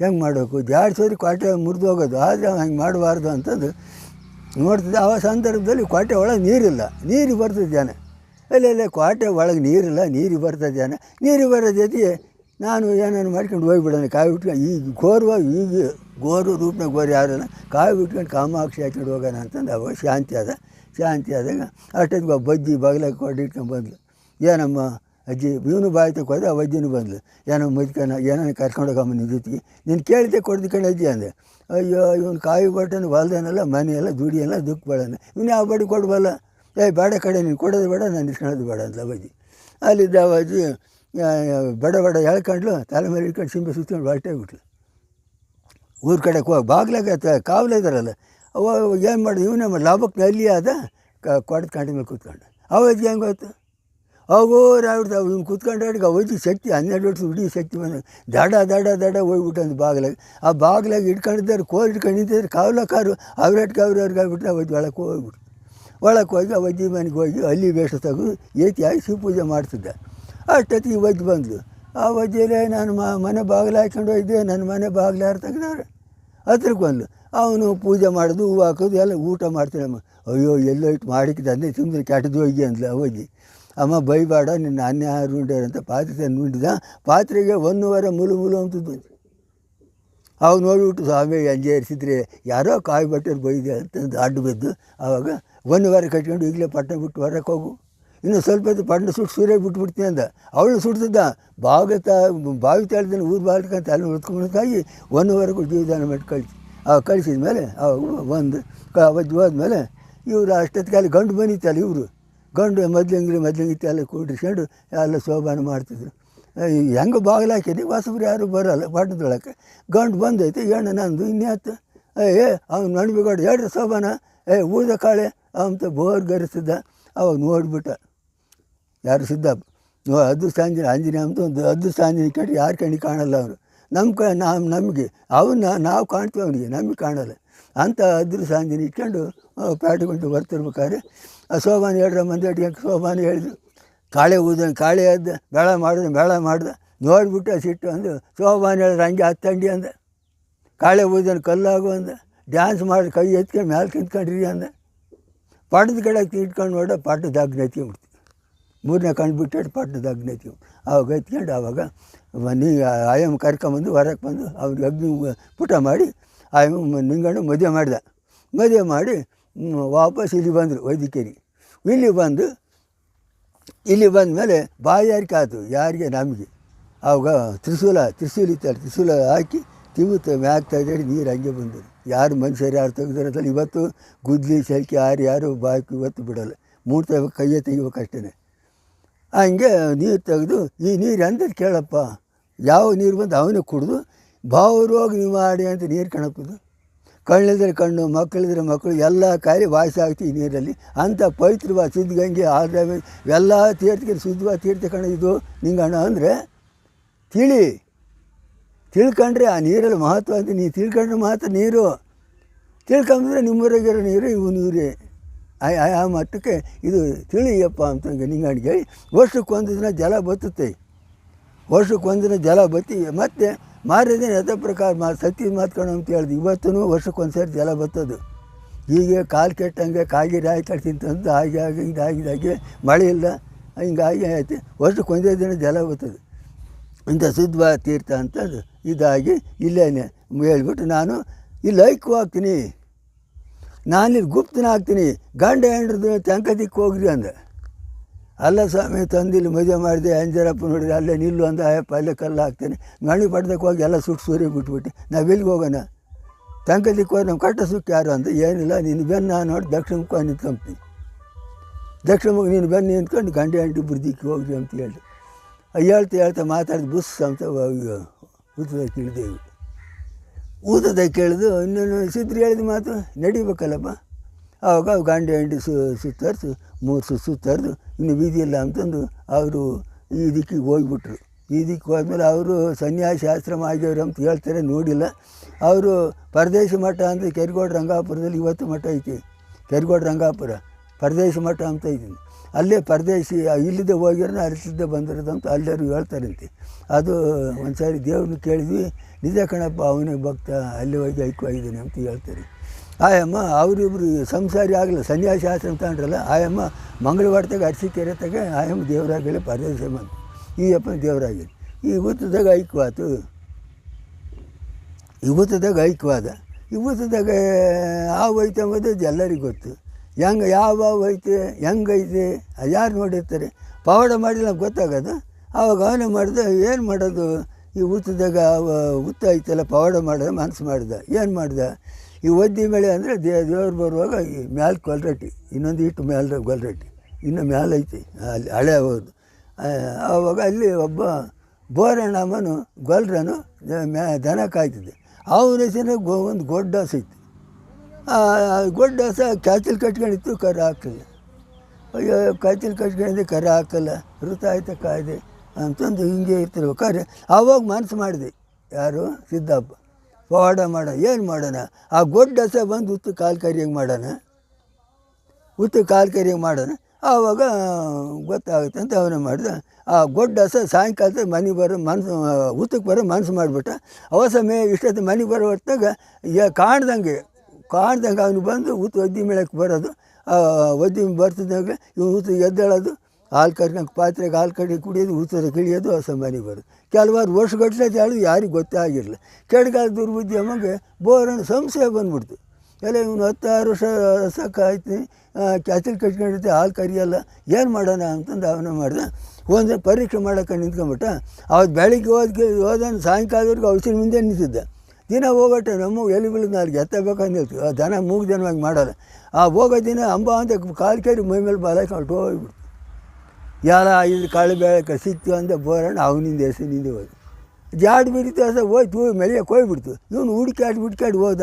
ಹೆಂಗೆ ಮಾಡಬೇಕು? ಜಾಡ್ಸೋರಿ ಕ್ವಾಟೆ ಮುರಿದು ಹೋಗೋದು. ಆದರೆ ಹಂಗೆ ಮಾಡಬಾರ್ದು ಅಂತಂದು ನೋಡ್ತಿದ್ದೆ. ಆ ಸಂದರ್ಭದಲ್ಲಿ ಕ್ವಾಟೆ ಒಳಗೆ ನೀರಿಲ್ಲ. ನೀರು ಬರ್ತದೆ ಜನ ಇಲ್ಲ ಕ್ವಾಟೆ ಒಳಗೆ ನೀರಿಲ್ಲ. ನೀರು ಬರ್ತದೆ ಜನ ನೀರು ಬರೋ ಜೊತೆಗೆ ನಾನು ಏನೇನು ಮಾಡ್ಕೊಂಡು ಹೋಗಿಬಿಡೋಣ. ಕಾಯಿ ಬಿಟ್ಕೊಂಡು ಈಗ ಗೋರ್ವ ಈಗ ಗೋರು ರೂಪನ ಗೋರು ಯಾರಲ್ಲ ಕಾಯಿ ಬಿಟ್ಕೊಂಡು ಕಾಮಾಕ್ಷಿ ಹಾಕೊಂಡು ಹೋಗೋಣ ಅಂತಂದು ಅವಾಗ ಶಾಂತಿ ಅದ ಶಾಂತಿ ಆದಾಗ ಒಬ್ಬ ಬಜ್ಜಿ ಬಾಗಿಲಾಗ ಕೊಟ್ಟು ಇಟ್ಕೊಂಡು ಬಂದ್ಲು. ಏನಮ್ಮ? ಅಜ್ಜಿ, ಇವನು ಬಾಯಿ ತಗೋದು ಆ ವೈದ್ಯನು ಬಂದ್ಲು. ಏನೋ ಮುದ್ಕನ, ಏನೋ ಕರ್ಕೊಂಡು ಹೋಗಮ್ಮ ನಿನ್ನ ಜೊತೆಗೆ. ನೀನು ಕೇಳಿದೆ ಕೊಡ್ದು ಕಣ ಅಜ್ಜಿ ಅಂದೆ. ಅಯ್ಯೋ, ಇವನು ಕಾಯಿ ಬಟ್ಟನು ಹೊಲ್ದನಲ್ಲ, ಮನೆಯೆಲ್ಲ ದುಡಿಯಲ್ಲ ದುಃಖ ಬೇಡನ. ಇವನು ಯಾವ ಬಡಿ ಕೊಡ್ಬಲ್ಲ ಏ, ಬೇಡ ಕಡೆ, ನೀನು ಕೊಡೋದು ಬೇಡ, ನಾನು ಇಟ್ಕೊಳ್ಳೋದು ಬೇಡ ಅಂತ ಅಜ್ಜಿ ಅಲ್ಲಿದ್ದ ಅಜ್ಜಿ ಬಡ ಬಡ ಹೇಳ್ಕೊಂಡ್ಲು, ತಲೆ ಮೇಲೆ ಇಟ್ಕೊಂಡು ಸಿಂಬೆ ಸುತ್ಕೊಂಡು ಬಿಟ್ಲು ಊರ ಕಡೆಗೆ ಹೋಗಿ, ಬಾಗ್ಲಾಗ ಕಾವಲಿದಾರಲ್ಲ ಅವ ಏನು ಮಾಡಿ ಇವನೇ ಲಾಭಕ್ಕೆ ಅಲ್ಲಿ ಆದ ಕೊಡದ ಕಾಂಟಿ ಮೇಲೆ ಕೂತ್ಕೊಂಡು. ಅವಜ್ಜಿ, ಹೆಂಗೆ ಗೊತ್ತು ಅಗೋರು ಇವ್ನು ಕೂತ್ಕೊಂಡಾಡಿಗೆ ಅವಜ್ಜಿ ಶಕ್ತಿ, ಹನ್ನೆರಡು ವರ್ಷ ಹುಡಿ ಶಕ್ತಿ ಬಂದ, ದಡ ದಡ ದಡ ಹೋಗ್ಬಿಟ್ಟಂದು ಬಾಗಿಲಾಗಿ. ಆ ಬಾಗಿಲಾಗಿ ಇಟ್ಕೊಂಡಿದ್ದಾರೆ, ಕೋಲ್ ಇಟ್ಕೊಂಡು ನಿಂತಿದ್ದಾರೆ ಅವ್ರಾಟ್ಗೆ ಅವ್ರಟ್ಗೆ ಅವ್ರವ್ರಿಗೆ ಆಗ್ಬಿಟ್ಟು ಅವಜ್ಜಿ ಒಳಕ್ಕೆ ಹೋಗ್ಬಿಟ್ಟು ಒಳಕ್ಕೆ ಹೋಗಿ ಅವಜ್ಜಿ ಮನೆಗೆ ಹೋಗಿ, ಅಲ್ಲಿ ವೇಷ ತೆಗೆದು ಏತಿಯಾಗಿ ಶಿವ ಪೂಜೆ ಮಾಡ್ತಿದ್ದೆ. ಅಷ್ಟೊತ್ತಿಗೆ ವೈದ್ಯ ಬಂದಳು ಆ ವಜ್ಜಿಯಲ್ಲೇ ನಾನು ಮನೆ ಬಾಗಿಲು ಹಾಕ್ಕೊಂಡು ಹೋಗಿದ್ದೆ ನನ್ನ ಮನೆ ಬಾಗಿಲು ಯಾರು ತೆಗೆದವ್ರೆ? ಹತ್ರಕ್ಕೆ ಬಂದ್ಲು. ಅವನು ಪೂಜೆ ಮಾಡೋದು, ಹೂವು ಹಾಕೋದು, ಎಲ್ಲ ಊಟ ಮಾಡ್ತಾನೆ ಅಯ್ಯೋ, ಎಲ್ಲೋ ಇಟ್ಟು ಮಾಡಿಕ್ಕಿದ್ದೆ ಅಂದರೆ ಸುಮ್ಮನೆ ಕೆಟ್ಟದ್ದು ಹೋಗಿ ಅಂದ್ಲು ಅವಜ್ಜಿ ಅಮ್ಮ ಬೈಬೇಡ, ನಿನ್ನ ಅನ್ಯಾರು ಅಂತ ಪಾತ್ರೆ ನುಂಡಿದ, ಪಾತ್ರೆಗೆ ಒಂದೂವರೆ ಮುಲು ಮುಲು ಅಂತದ್ದು ಅವಾಗ ನೋಡಿಬಿಟ್ಟು ಸ್ವಾಮಿ, ಅಂಜೇರಿಸಿದ್ರೆ ಯಾರೋ ಕಾಯಿ ಬಟ್ಟೆರು ಬೈದೆ ಅಂತ ಅಡ್ಡು ಬಿದ್ದು ಆವಾಗ ಒಂದು ವಾರ ಕಟ್ಕೊಂಡು ಈಗಲೇ ಪಟ್ಟಣ ಬಿಟ್ಟು ಹೊರಕ್ಕೆ ಹೋಗು. ಇನ್ನು ಸ್ವಲ್ಪ ಹೊತ್ತು ಪಟ್ಟಣ ಸುಟ್ಟು ಸೂರ್ಯ ಬಿಟ್ಬಿಡ್ತೀನಿ ಅಂದ. ಅವಳು ಸುಡ್ತಿದ್ದ ಭಾಗತ ಬಾವಿ ತಾಳ್ದಾನೆ ಊರು ಬಾಳ್ಕಂತ ಅಲ್ಲಿ ಹೊತ್ಕೊಂಡಾಗಿ ಒಂದು ವಾರಕ್ಕೂ ಜೀವದಾನ ಮಾಡಿ ಕಳಿಸಿ. ಆ ಕಳಿಸಿದ ಮೇಲೆ ಅವಾಗ ಒಂದು ಅವತ್ತು ಹೋದ್ಮೇಲೆ ಇವರು ಅಷ್ಟೊತ್ತಿಗೆ ಅಲ್ಲಿ ಗಂಡು ಬಂದಿತ್ತಲ್ಲ ಇವರು. ಗಂಡು ಮದ್ಲಿಂಗ್ರಿ ಮದ್ಲಂಗಿತ್ತಿ ಎಲ್ಲ ಕೂಡಿಸ್ಕೊಂಡು ಎಲ್ಲ ಶೋಭಾನ ಮಾಡ್ತಿದ್ರು. ಹೆಂಗೆ ಬಾಗಿಲು ಹಾಕಿರಿ ಹೊಸಬ್ರು ಯಾರು ಬರೋಲ್ಲ ಪಟ್ಟಣದೊಳಕ್ಕೆ ಗಂಡು ಬಂದೈತೆ, ಹೆಣ್ಣು ನಂದು ಇನ್ಯಾತು ಏ ಅವ್ನು ನಡ್ಬೇಕಂಡು ಹೇಳ್ರಿ ಶೋಭಾನ. ಏ ಊದ ಕಾಳೆ ಅಂತ ಬೋರ್ ಗರಿಸಿದ್ದ, ಅವಾಗ ನೋಡಿಬಿಟ್ಟ. ಯಾರು ನೋ ಅದು ಸಾಂಜಿನ ಆಂಜನೇಯ ಅಂತ ಒಂದು ಅದು ಸಾಂಜಿನ ಕಂಡು ಯಾರು ಕಣ್ಣಿ ಕಾಣಲ್ಲ ಅವರು. ನಮ್ಮ ಕ ನಮ್ಮ ನಮಗೆ ಅವನ್ನ ನಾವು ಕಾಣ್ತೀವಿ ಅವನಿಗೆ, ನಮಗೆ ಕಾಣಲ್ಲ. ಅಂತ ಅದ್ರ ಸಾಂಜಿನ ಇಟ್ಕೊಂಡು ಪೇಟೆಗೊಂಡು ಬರ್ತಿರ್ಬೇಕಾದ್ರೆ ಆ ಶೋಭಾನ ಹೇಳ್ರ ಮಂದಿ ಅಡಿಗೆ ಸೋಬಾನ ಹೇಳಿದ್ರು. ಕಾಳೆ ಊದ ಕಾಳೆ ಎದ್ದ ಬೇಳ ಮಾಡಿದ, ಬೇಳ ಮಾಡ್ದೆ. ನೋಡಿಬಿಟ್ಟು ಸಿಟ್ಟು ಅಂದು, ಸೋಬಾನ ಹೇಳಿದ್ರೆ ಹಂಗೆ ಹತ್ತಂಡಿ ಅಂದ. ಕಾಳೆ ಊದನ ಕಲ್ಲಾಗು ಅಂದ. ಡ್ಯಾನ್ಸ್ ಮಾಡಿ ಕೈ ಎತ್ಕೊಂಡು ಮ್ಯಾಲೆ ತಿಂತ್ಕೊಂಡ್ರಿ ಅಂದ. ಪಟ್ಟದ ಕಡೆ ಇಟ್ಕೊಂಡು ನೋಡ ಅಗ್ನಿ ಬಿಡ್ತೀವಿ ಮೂರನೇ ಕಣ್ಣು ಬಿಟ್ಟು ಪಟ್ಟದ ಅಗ್ನಿ ಎತ್ಕೊಂಡು ಅವಾಗ ಎತ್ಕೊಂಡು ಆವಾಗ ನೀ ಆಯಮ್ಮ ಕರ್ಕೊಂಬಂದು ಹೊರಕ್ಕೆ ಬಂದು ಅವ್ರಿಗೆ ಅಗ್ನಿ ಪುಟ ಮಾಡಿ, ಆಯಮ್ಮ ನಿಂಗಣ್ಣು ಮದುವೆ ಮಾಡಿದೆ. ಮದುವೆ ಮಾಡಿ ವಾಪಸ್ ಇಲ್ಲಿ ಬಂದರು ವೈದ್ಯಕೇರಿ ಇಲ್ಲಿ ಬಂದು, ಇಲ್ಲಿ ಬಂದ ಮೇಲೆ ಬಾಯಾರಿಕೆ ಆಯಿತು ಯಾರಿಗೆ? ನಮಗೆ. ಆವಾಗ ತ್ರಿಶೂಲ ತ್ರಿಶೂಲ ಇತ್ತಲ್ಲ, ತ್ರಿಶೂಲ ಹಾಕಿ ತಿವುತ್ತ ಮ್ಯಾಕ್ತಾ ಇದ್ದೇಳಿ, ನೀರು ಹಂಗೆ ಬಂದರು ಯಾರು ಮನುಷ್ಯರು, ಯಾರು ತೆಗೆದಿರೋದ್ರಲ್ಲಿ ಇವತ್ತು ಗುದ್ದಲಿ ಸಲ್ಕಿ ಯಾರು ಯಾರು ಬಾಯ್ಕು ಇವತ್ತು ಬಿಡೋಲ್ಲ. ಮೂರು ಕೈಯ ಕೈಯೇ ತೆಗಿಬೇಕು ಅಷ್ಟೇ ಹಂಗೆ ನೀರು ತೆಗೆದು, ಈ ನೀರು ಅಂದ್ರೆ ಕೇಳಪ್ಪ? ಯಾವ ನೀರು ಬಂದು ಅವನಿಗೆ ಕುಡಿದು? ಭಾವರೋಗ ಮಾಡಿ ಅಂತ ನೀರು ಕಣಪ್ಪದು ಕಣ್ಣಿದ್ರೆ ಕಣ್ಣು, ಮಕ್ಕಳಿದ್ರೆ ಮಕ್ಕಳು, ಎಲ್ಲ ಕಾಯಿಲೆ ವಾಸ ಈ ನೀರಲ್ಲಿ. ಅಂಥ ಪವಿತ್ರವ ಸಿದ್ಧಗಂಗೆ ಆದ್ರೆ ಎಲ್ಲ ತೀರ್ಥಕ್ಕೆ ಶುದ್ಧವ ತೀರ್ಥ ಕಣ ಇದು ನಿಂಗಣ್ಣ ಅಂದರೆ ತಿಳಿ. ತಿಳ್ಕೊಂಡ್ರೆ ಆ ನೀರಲ್ಲಿ ಮಹತ್ವ ಅಂತ ನೀವು ತಿಳ್ಕೊಂಡ್ರೆ ಮಾತ್ರ ನೀರು. ತಿಳ್ಕೊಂಬಿದ್ರೆ ನಿಮ್ಮೂರಾಗಿರೋ ನೀರು, ಇವು ನೀರೇ. ಆ ಮಟ್ಟಕ್ಕೆ ಇದು ತಿಳಿಯಪ್ಪ ಅಂತ ನಿಂಗಣ್ಣಿಗೆ ಹೇಳಿ. ವರ್ಷಕ್ಕೆ ಒಂದು ದಿನ ಜಲ ಬತ್ತುತ್ತೆ. ದಿನ ಜಲ ಬತ್ತಿ, ಮತ್ತೆ ಮಾರನೇ ದಿನ ಯಥ ಪ್ರಕಾರ ಮಾ ಸತ್ಯ ಮಾತ್ಕೊಂಡು ಅಂತ ಹೇಳಿದ್ವಿ ಇವತ್ತೂ ವರ್ಷಕ್ಕೆ ಒಂದು ಸರಿ ಜಲ ಬತ್ತದು. ಹೀಗೆ ಕಾಲು ಕೆಟ್ಟಂಗೆ ಕಾಗಿ ರಾಯಿ ಕಟ್ತಿಂತಂದು ಹಾಗೆ ಹಾಗೆ ಇದಾಗಿದಾಗೆ ಮಳೆ ಇಲ್ಲ. ಹಿಂಗಾಗಿ ಆಯ್ತು. ವರ್ಷಕ್ಕೆ ಒಂದೇ ದಿನ ಜಲ ಬರ್ತದೆ ಇಂಥ ಸುದ್ವಾ ತೀರ್ಥ ಅಂತದ್ದು ಇದಾಗಿ ಇಲ್ಲೇನೆ ಹೇಳ್ಬಿಟ್ಟು ನಾನು ಇಲ್ಲಿ ಐಕ್ಯವಾಗ್ತೀನಿ ನಾನಿಲ್ಲಿ ಗುಪ್ತನ ಹಾಕ್ತೀನಿ ಗಂಡ ಹೆಂಡ್ರದ್ದು ತೆಂಕದಿಕ್ಕೆ ಹೋಗ್ರಿ ಅಂದೆ. ಅಲ್ಲ ಸ್ವಾಮಿ ತಂದಿಲ್ಲಿ ಮದುವೆ ಮಾಡಿದೆ, ಅಂಜರಪ್ಪ ನೋಡಿದ್ರೆ ಅಲ್ಲೇ ನಿಲ್ಲು ಅಂದ, ಅಯ್ಯಪ್ಪ, ಅಲ್ಲೇ ಕಲ್ಲು ಹಾಕ್ತೇನೆ. ಮಣಿ ಪಡ್ದಕ್ಕೆ ಹೋಗಿ ಎಲ್ಲ ಸುಟ್ಟು ಸೂರಿ ಬಿಟ್ಬಿಟ್ಟು. ನಾವು ಎಲ್ಲಿಗೆ ಹೋಗೋಣ? ತಂಕದಿಕ್ಕೆ ಹೋಗಿ ನಮ್ಮ ಕಟ್ಟ ಸುಖ ಯಾರು ಅಂತ ಏನಿಲ್ಲ, ನೀನು ಬೆನ್ನ ನೋಡಿ ದಕ್ಷಿಣ ಮುಖ ನಿಂತ್ಕೊಂತೀನಿ. ದಕ್ಷಿಣ ಮುಖ ನೀನು ಬೆನ್ನ ನಿಂತ್ಕೊಂಡು ಗಂಡ ಹೆಂಡಿ ಬುರ್ದಿಕ್ಕೆ ಹೋಗ್ರಿ ಅಂತ ಹೇಳಿ ಹೇಳ್ತಾ ಹೇಳ್ತಾ ಮಾತಾಡಿದ ಬುಸ್ ಅಂತ ಊತದ ಕೇಳಿದೆವು ಊತದ ಕೇಳಿದು ಇನ್ನೊಂದು ಸಿದ್ರಿ ಹೇಳಿದ ಮಾತು ನಡಿಬೇಕಲ್ಲಪ್ಪ? ಆವಾಗ ಗಾಂಡಿ ಹೆಂಡಿ ಸು ಮೂರು ಸುತ್ತು ಸುತ್ತರಿದು, ಇನ್ನು ಬೀದಿಯಲ್ಲ ಅಂತಂದು ಅವರು ಈ ದಿಕ್ಕಿಗೆ ಹೋಗ್ಬಿಟ್ರು. ಈ ದಿಕ್ಕಿಗೆ ಹೋದ್ಮೇಲೆ ಅವರು ಸನ್ಯಾಸಿ ಆಶ್ರಮ ಆಗ್ಯವ್ರು ಅಂತ ಹೇಳ್ತಾರೆ, ನೋಡಿಲ್ಲ. ಅವರು ಪರದೇಶ ಮಠ ಅಂತ ಕೆರಿಗೋಡು ರಂಗಾಪುರದಲ್ಲಿ ಇವತ್ತು ಮಠ ಐತಿ. ಕೆರಿಗೋಡು ರಂಗಾಪುರ, ಪರದೇಶ ಮಠ ಅಂತ ಇದ್ದೀನಿ ಅಲ್ಲೇ ಪರದೇಶಿ, ಇಲ್ಲದೆ ಹೋಗಿರೋ ಅರಿಸಿದ್ದೆ ಬಂದಿರೋದು ಅಂತ ಹೇಳ್ತಾರೆ ಹೇಳ್ತಾರಂತೆ. ಅದು ಒಂದು ಸಾರಿ ದೇವ್ರನ್ನ ಕೇಳಿದ್ವಿ, ನಿಜ ಕಣಪ್ಪ, ಅವನೇ ಭಕ್ತ, ಅಲ್ಲಿ ಹೋಗಿ ಐಕ್ಯವಾಗಿದ್ದೀನಿ ಅಂತ ಹೇಳ್ತಾರೆ. ಆಯಮ್ಮ, ಅವರಿಬ್ರು ಸಂಸಾರಿ ಆಗಲ್ಲ ಸನ್ಯಾಸಿ ಆಶ್ರಮ ತಗೊಂಡ್ರಲ್ಲ, ಆಯಮ್ಮ ಮಂಗಳವಾರದಾಗ ಅರಸಿಕೆರೆ ತಗ ಆಯಮ್ಮ ದೇವರಾಗಲಿ, ಪರದೇಶ ಬಂತು. ಈ ಅಪ್ಪ ದೇವರಾಗಲಿ. ಈ ಹುತ್ತದಾಗ ಐಕ್ಯವಾತು. ಈ ಹುತ್ತದಾಗ ಐಕ್ಯವಾದ. ಈ ಹುತ್ತದಾಗ ಹಾವು ಐತೆ ಅಂಬೋದು ಎಲ್ಲರಿಗೂ ಗೊತ್ತು. ಹೆಂಗೆ ಯಾವ ಐತೆ ಹೆಂಗೈತೆ ಯಾರು ನೋಡಿರ್ತಾರೆ? ಪವಾಡ ಮಾಡಿಲ್ಲ ನಮ್ಗೆ ಗೊತ್ತಾಗೋದು? ಆವಾಗ ಅವನೇ ಮಾಡಿದೆ, ಏನು ಮಾಡೋದು? ಈ ಹುತ್ತದಾಗ ಹುತ್ತ ಐತಲ್ಲ, ಪವಾಡ ಮಾಡಿದ ಮನಸ್ಸು ಮಾಡ್ದೆ, ಏನು ಮಾಡ್ದ? ಈ ಒದ್ದಿ ಬೆಳೆ ಅಂದರೆ ದೇ, ದೇವ್ರು ಬರುವಾಗ ಈ ಮ್ಯಾಲೆ ಕೊಲ್ರಟ್ಟಿ, ಇನ್ನೊಂದು ಇಟ್ಟು ಮ್ಯಾಲ ಗೊಲ್ರಟ್ಟಿ ಇನ್ನು ಮ್ಯಾಲೆ ಐತಿ, ಅಲ್ಲಿ ಹಳೆ ಹೌದು. ಆವಾಗ ಅಲ್ಲಿ ಒಬ್ಬ ಬೋರಣ್ಣಮ್ಮನು, ಗೊಲ್ರನು ಮ್ಯಾ, ದನ ಕಾಯ್ತಿದ್ದೆ. ಅವ್ರ ಹೆಸರು ಗೊ, ಒಂದು ಗೊಡ್ಡ ಹಸು ಇತ್ತು ಆ ಗೊಡ್ಡ ಹಸ ಕ್ಯಾಚಲ್ ಕಟ್ಕೊಂಡಿತ್ತು, ಕರ ಹಾಕಲ್ಲ ಅಯ್ಯೋ ಕಾಯ್ತಿಲ್ ಕಟ್ಕೊಂಡಿದ್ದೆ, ಕರ ಹಾಕಲ್ಲ ಋತ ಆಯ್ತಾ ಕಾಯ್ದೆ, ಅಂತಂದು ಹಿಂಗೆ ಇರ್ತಿರ್ಬೇಕಾದ್ರೆ ಆವಾಗ ಮನಸ್ಸು ಮಾಡಿದೆ, ಯಾರು? ಸಿದ್ದಪ್ಪ. ಪವಾಡ ಮಾಡ, ಏನು ಮಾಡೋಣ? ಆ ಗೊಡ್ಡ ಹಸ ಬಂದು ಉತ್ತು ಕಾಲು ಕರಿಯಂಗೆ ಮಾಡೋಣ? ಉತ್ತು ಕಾಲು ಕರಿಯಂಗೆ ಮಾಡೋಣ? ಆವಾಗ ಗೊತ್ತಾಗುತ್ತೆ ಅಂತ ಅವನೇ ಮಾಡಿದ. ಆ ಗೊಡ್ಡ ಹಸ ಸಾಯಂಕಾಲದ ಮನೆಗೆ ಬರೋ ಮನಸ್ಸು ಉತ್ತಕ್ಕೆ ಬರೋ ಮನಸ್ಸು ಮಾಡಿಬಿಟ್ಟ. ಅವ ಸಮಯ ಇಷ್ಟೊತ್ತು ಮನೆಗೆ ಬರೋ ಹೊತ್ತಾಗ ಕಾಣ್ದಂಗೆ ಕಾಣ್ದಂಗೆ ಅವನು ಬಂದು ಉತ್ತು ಒದ್ದಿ ಮೇಳಕ್ಕೆ ಬರೋದು. ಒದ್ದಿ ಬರ್ತಿದ್ದಂಗೆ ಇವನು ಉತ್ತು ಎದ್ದೇಳೋದು. ಹಾಲು ಕರ್ಕೊಂಡು ಪಾತ್ರೆಗೆ ಹಾಲು ಕಡಿ ಕುಡಿಯೋದು ಉತ್ತರ ಕಿಳಿಯೋದು ಹೊಸ ಮನೆಗೆ ಬರೋದು. ಕೆಲವಾರು ವರ್ಷಗಟ್ಟಲೆ ಹೇಳೋದು ಯಾರಿಗೂ ಗೊತ್ತೇ ಆಗಿರಲಿಲ್ಲ. ಕೆಡಗಾಲ ದುರ್ಬುದ್ಧಿ ಬೋರನ್ನು ಸಂಶಯ ಬಂದ್ಬಿಡ್ತು. ಎಲ್ಲ ಇವನು ಹತ್ತಾರು ವರ್ಷ ಸಾಕಾಯ್ತು ಕ್ಯಾಚಲ್ ಕಟ್ಕೊಂಡಿರ್ತೀವಿ ಹಾಲು ಕರಿಯಲ್ಲ, ಏನು ಮಾಡೋಣ ಅಂತಂದು ಅವನ ಮಾಡ್ದೆ. ಒಂದು ಪರೀಕ್ಷೆ ಮಾಡೋಕೆ ನಿಂತ್ಕೊಂಬಿಟ್ಟ ಅವತ್ತು ಬೆಳಿಗ್ಗೆ ಹೋದ ಹೋದ ಸಾಯಂಕಾಲದವರೆಗೂ ಔಷಧಿ ಮುಂದೆ ನಿಂತಿದ್ದ. ದಿನ ಹೋಗೋಟೆ ನಮ್ಮ ಎಲಿಗಳು ನಾಲ್ಕು ಎತ್ತಬೇಕಂತ ಹೇಳ್ತೀವಿ ಆ ದನ ಮೂಗು ಜನವಾಗಿ ಮಾಡೋಲ್ಲ. ಆ ಹೋಗೋ ದಿನ ಅಂಬ ಅಂತ ಕಾಲು ಕೇರಿ ಮೈ ಮೇಲೆ ಬಾಲಕ್ಕೆ ಹೊರಟು ಹೋಗ್ಬಿಡ್ತು. ಯಾರ ಇದು ಕಾಳು ಬೇಳೆ ಕಸಿತ್ತು ಅಂತ ಬೋರಣ್ಣ ಅವನಿಂದ ಹೆಸರಿನಿಂದ ಹೋದ. ಜಾಡ್ ಬಿಡಿತು ಹೊಸ ಹೋಯ್ತು ಮೆಳೆಯಕ್ಕೆ ಹೋಗ್ಬಿಡ್ತು ಇವನು ಹುಡುಕಾಡಿ ಹುಡುಕಾಡಿ ಹೋದ.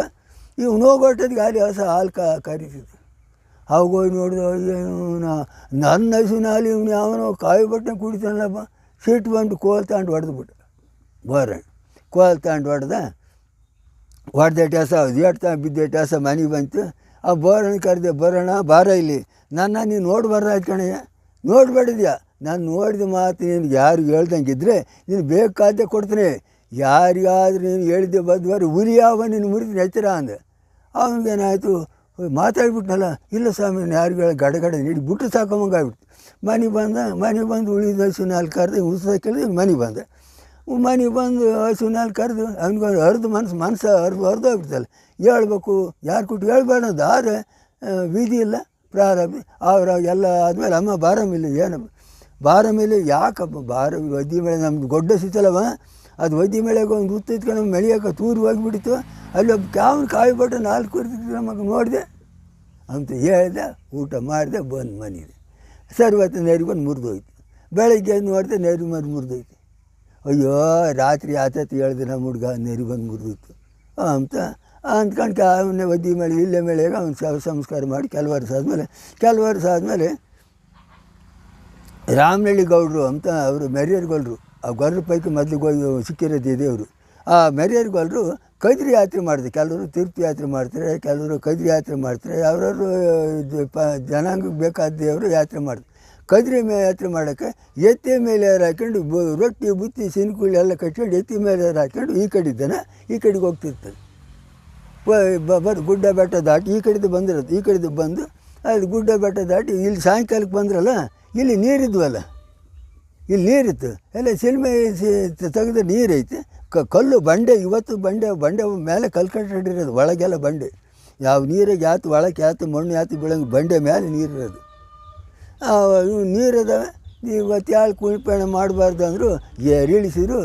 ಇವ್ನು ಹೋಗೋಟದಿಗೆ ಗಾಡಿ ಹೊಸ ಹಾಲು ಕ ಅವಾಗ ಹೋಗಿ ನೋಡಿದ ಇವನು ನನ್ನ ಹಸುನಲ್ಲಿ ಇವನು ಅವನು ಕಾಯಿ ಬಟ್ಟೆ ಕುಡಿತಾನಲ್ಲಪ್ಪ ಸಿಟ್ಟು ಬಂದು ಕೋಲ್ ತಗೊಂಡು ಹೊಡೆದ್ಬಿಟ್ಟ. ಬೋರಣ್ಣ ಕೋಲ್ ತಗೊಂಡು ಹೊಡೆದ. ಹೊಡೆದ ಟೆಸ ಏಟ್ ತ ಬಿದ್ದ ಮನೆಗೆ ಬಂತು. ಆ ಬೋರಣ್ಣ ಕರೆದೆ ಬರೋಣ ಬಾರ ಇಲ್ಲಿ. ನನ್ನ ನೀನು ನೋಡಿ ಬರ್ರಾಯ್ತು ಕಣಯ್ಯ. ನೋಡ್ಬೇಡಿದ್ಯಾ? ನಾನು ನೋಡಿದ ಮಾತು ನಿನಗೆ ಯಾರು ಹೇಳ್ದಂಗಿದ್ರೆ ನೀನು ಬೇಕಾದ್ದೆ ಕೊಡ್ತೀನಿ. ಯಾರಿಗಾದ್ರೂ ನೀನು ಹೇಳಿದ್ದೆ ಬದ್ವಾರು ಉರಿಯಾವ ಯಾವ ನೀನು ಮುರಿದು ಎಚ್ಚರ ಅಂದೆ. ಅವನಿಗೇನಾಯಿತು ಮಾತಾಡ್ಬಿಟ್ನಲ್ಲ? ಇಲ್ಲ ಸ್ವಾಮಿ ಯಾರಿಗೂ ಹೇಳಿ ಗಡ ಗಡ ನೀಡಿ ಬಿಟ್ಟು ಸಾಕೊಂಬಂಗಾಗ್ಬಿಟ್ಟು ಮನೆಗೆ ಬಂದ, ಮನೆಗೆ ಬಂದು ಉಳಿದ ಹಸು ನಾಲ್ಕು ಕರೆದು ಉಳಿದ ಕೇಳಿದ್ರೆ ಮನೆಗೆ ಬಂದೆ. ಮನೆಗೆ ಬಂದು ಹಸು ನಾಲ್ಕು ಕರೆದು ಅವ್ನಿಗೆ ಅರ್ಧ ಮನಸ್ಸು ಮನಸ್ಸು ಅರ್ಧ ಅರ್ಧ ಹೇಳ್ಬೇಕು, ಯಾರು ಕೊಟ್ಟು ಹೇಳ್ಬೇಡ ಆದರೆ ವಿಧಿ ಇಲ್ಲ. ಪ್ರಾರಂಭ, ಅವ್ರ ಎಲ್ಲ ಆದಮೇಲೆ ಅಮ್ಮ ಬಾರ ಮೇಲೆ ಏನಪ್ಪ ಬಾರ ಮೇಲೆ ಯಾಕಪ್ಪ ಬಾರ ಒದ್ದಿ ಮೇಲೆ ನಮ್ದು ಗೊಡ್ಡ ಸುತ್ತಲವ ಅದು ಒದ್ದಿ ಮೇಳೆಗೆ ಒಂದು ಹುತ್ತು ಇಟ್ಕೊಂಡು ಮೆಳಿಯೋಕೆ ತೂರು ಹೋಗಿಬಿಡ್ತು. ಅಲ್ಲಿ ಒಬ್ಬ ಕಾವನ್ ಕಾಯಿ ಬಟ್ಟು ನಾಲ್ಕು ನಮಗೆ ನೋಡಿದೆ. ಅಂತ ಹೇಳಿದೆ, ಊಟ ಮಾಡಿದೆ, ಬಂದು ಸರ್ವತ್ತು ನೆರಿ ಬಂದು ಮುರಿದೋಯ್ತು. ಬೆಳಗ್ಗೆ ನೋಡಿದೆ ನೆರಿ ಮರು ಮುರಿದೋಯ್ತು. ಅಯ್ಯೋ, ರಾತ್ರಿ ಆತತ್ತು ಹೇಳಿದೆ ನಮ್ಮ ಹುಡುಗ ನೆರಿ ಬಂದು ಮುರಿದೋಯ್ತು. ಅಂತ ಅಂದ್ಕೊಂಡು ಅವನ್ನೇ ಒದ್ದಿ ಮೇಲೆ ಇಲ್ಲೇ ಮೇಲೆ ಅವ್ನು ಶವ ಸಂಸ್ಕಾರ ಮಾಡಿ ಕೆಲವು ವರ್ಷ ಆದಮೇಲೆ ಕೆಲವು ವರ್ಷ ಆದಮೇಲೆ ರಾಮನಳ್ಳಿ ಗೌಡರು ಅಂತ ಅವರು ಮೆರಿಯರ್ಗೊಲ್ರು ಆ ಗೊರ್ರ ಪೈಕಿ ಮೊದಲು ಹೋಗಿ ಸಿಕ್ಕಿರೋದು ಅವರು ಆ ಮೆರಿಯರ್ಗೊಲ್ರು ಕೈದ್ರಿ ಯಾತ್ರೆ ಮಾಡಿದೆ ಕೆಲವರು ತೀರ್ಥ ಯಾತ್ರೆ ಮಾಡ್ತಾರೆ, ಕೆಲವರು ಕೈದ್ರಿ ಯಾತ್ರೆ ಮಾಡ್ತಾರೆ, ಅವರವರು ಪ ಜನಾಂಗಕ್ಕೆ ಬೇಕಾದ ದೇವರು ಯಾತ್ರೆ ಮಾಡ್ತಾರೆ ಕದ್ರಿ ಮೇಲೆ ಯಾತ್ರೆ ಮಾಡೋಕ್ಕೆ ಎತ್ತಿ ಮೇಲೆ ಹಾಕೊಂಡು ರೊಟ್ಟಿ, ಬುತ್ತಿ, ಸಿನ್ಕುಳಿ ಎಲ್ಲ ಕಟ್ಕೊಂಡು ಎತ್ತಿ ಮೇಲೆ ಹಾಕೊಂಡು ಈ ಕಡೆ ಇದ್ದಾನೆ ಈ ಕಡೆಗೆ ಹೋಗ್ತಿರ್ತದೆ ಬರ್ ಗುಡ್ಡ ಬೆಟ್ಟ ದಾಟಿ ಈ ಕಡೆದು ಬಂದಿರೋದು, ಈ ಕಡೆದು ಬಂದು ಅಲ್ಲಿ ಗುಡ್ಡ ಬೆಟ್ಟ ದಾಟಿ ಇಲ್ಲಿ ಸಾಯಂಕಾಲಕ್ಕೆ ಬಂದ್ರಲ್ಲ, ಇಲ್ಲಿ ನೀರಿದ್ವಲ್ಲ, ಇಲ್ಲಿ ನೀರಿತ್ತು. ಎಲ್ಲ ಸಿಲ್ಮೆ ತೆಗೆದು ನೀರೈತೆ. ಕ ಕಲ್ಲು ಬಂಡೆ, ಇವತ್ತು ಬಂಡೆ ಬಂಡೆ ಮೇಲೆ ಕಲ್ಲು ಕಟ್ಟಿರೋದು, ಒಳಗೆಲ್ಲ ಬಂಡೆ. ಯಾವ ನೀರಿಗೆ ಯಾತು, ಒಳಕ್ಕೆ ಯಾತು, ಮಣ್ಣು ಯಾತು ಬೀಳಂಗೆ ಬಂಡೆ ಮೇಲೆ ನೀರಿರೋದು. ಇವು ನೀರಿದಾವೆ. ಇವತ್ತು ಯಾಳು ಕುಣಿಪೇಣ ಮಾಡಬಾರ್ದು ಅಂದರು, ಏರಿಳಿಸಿದ್ರು,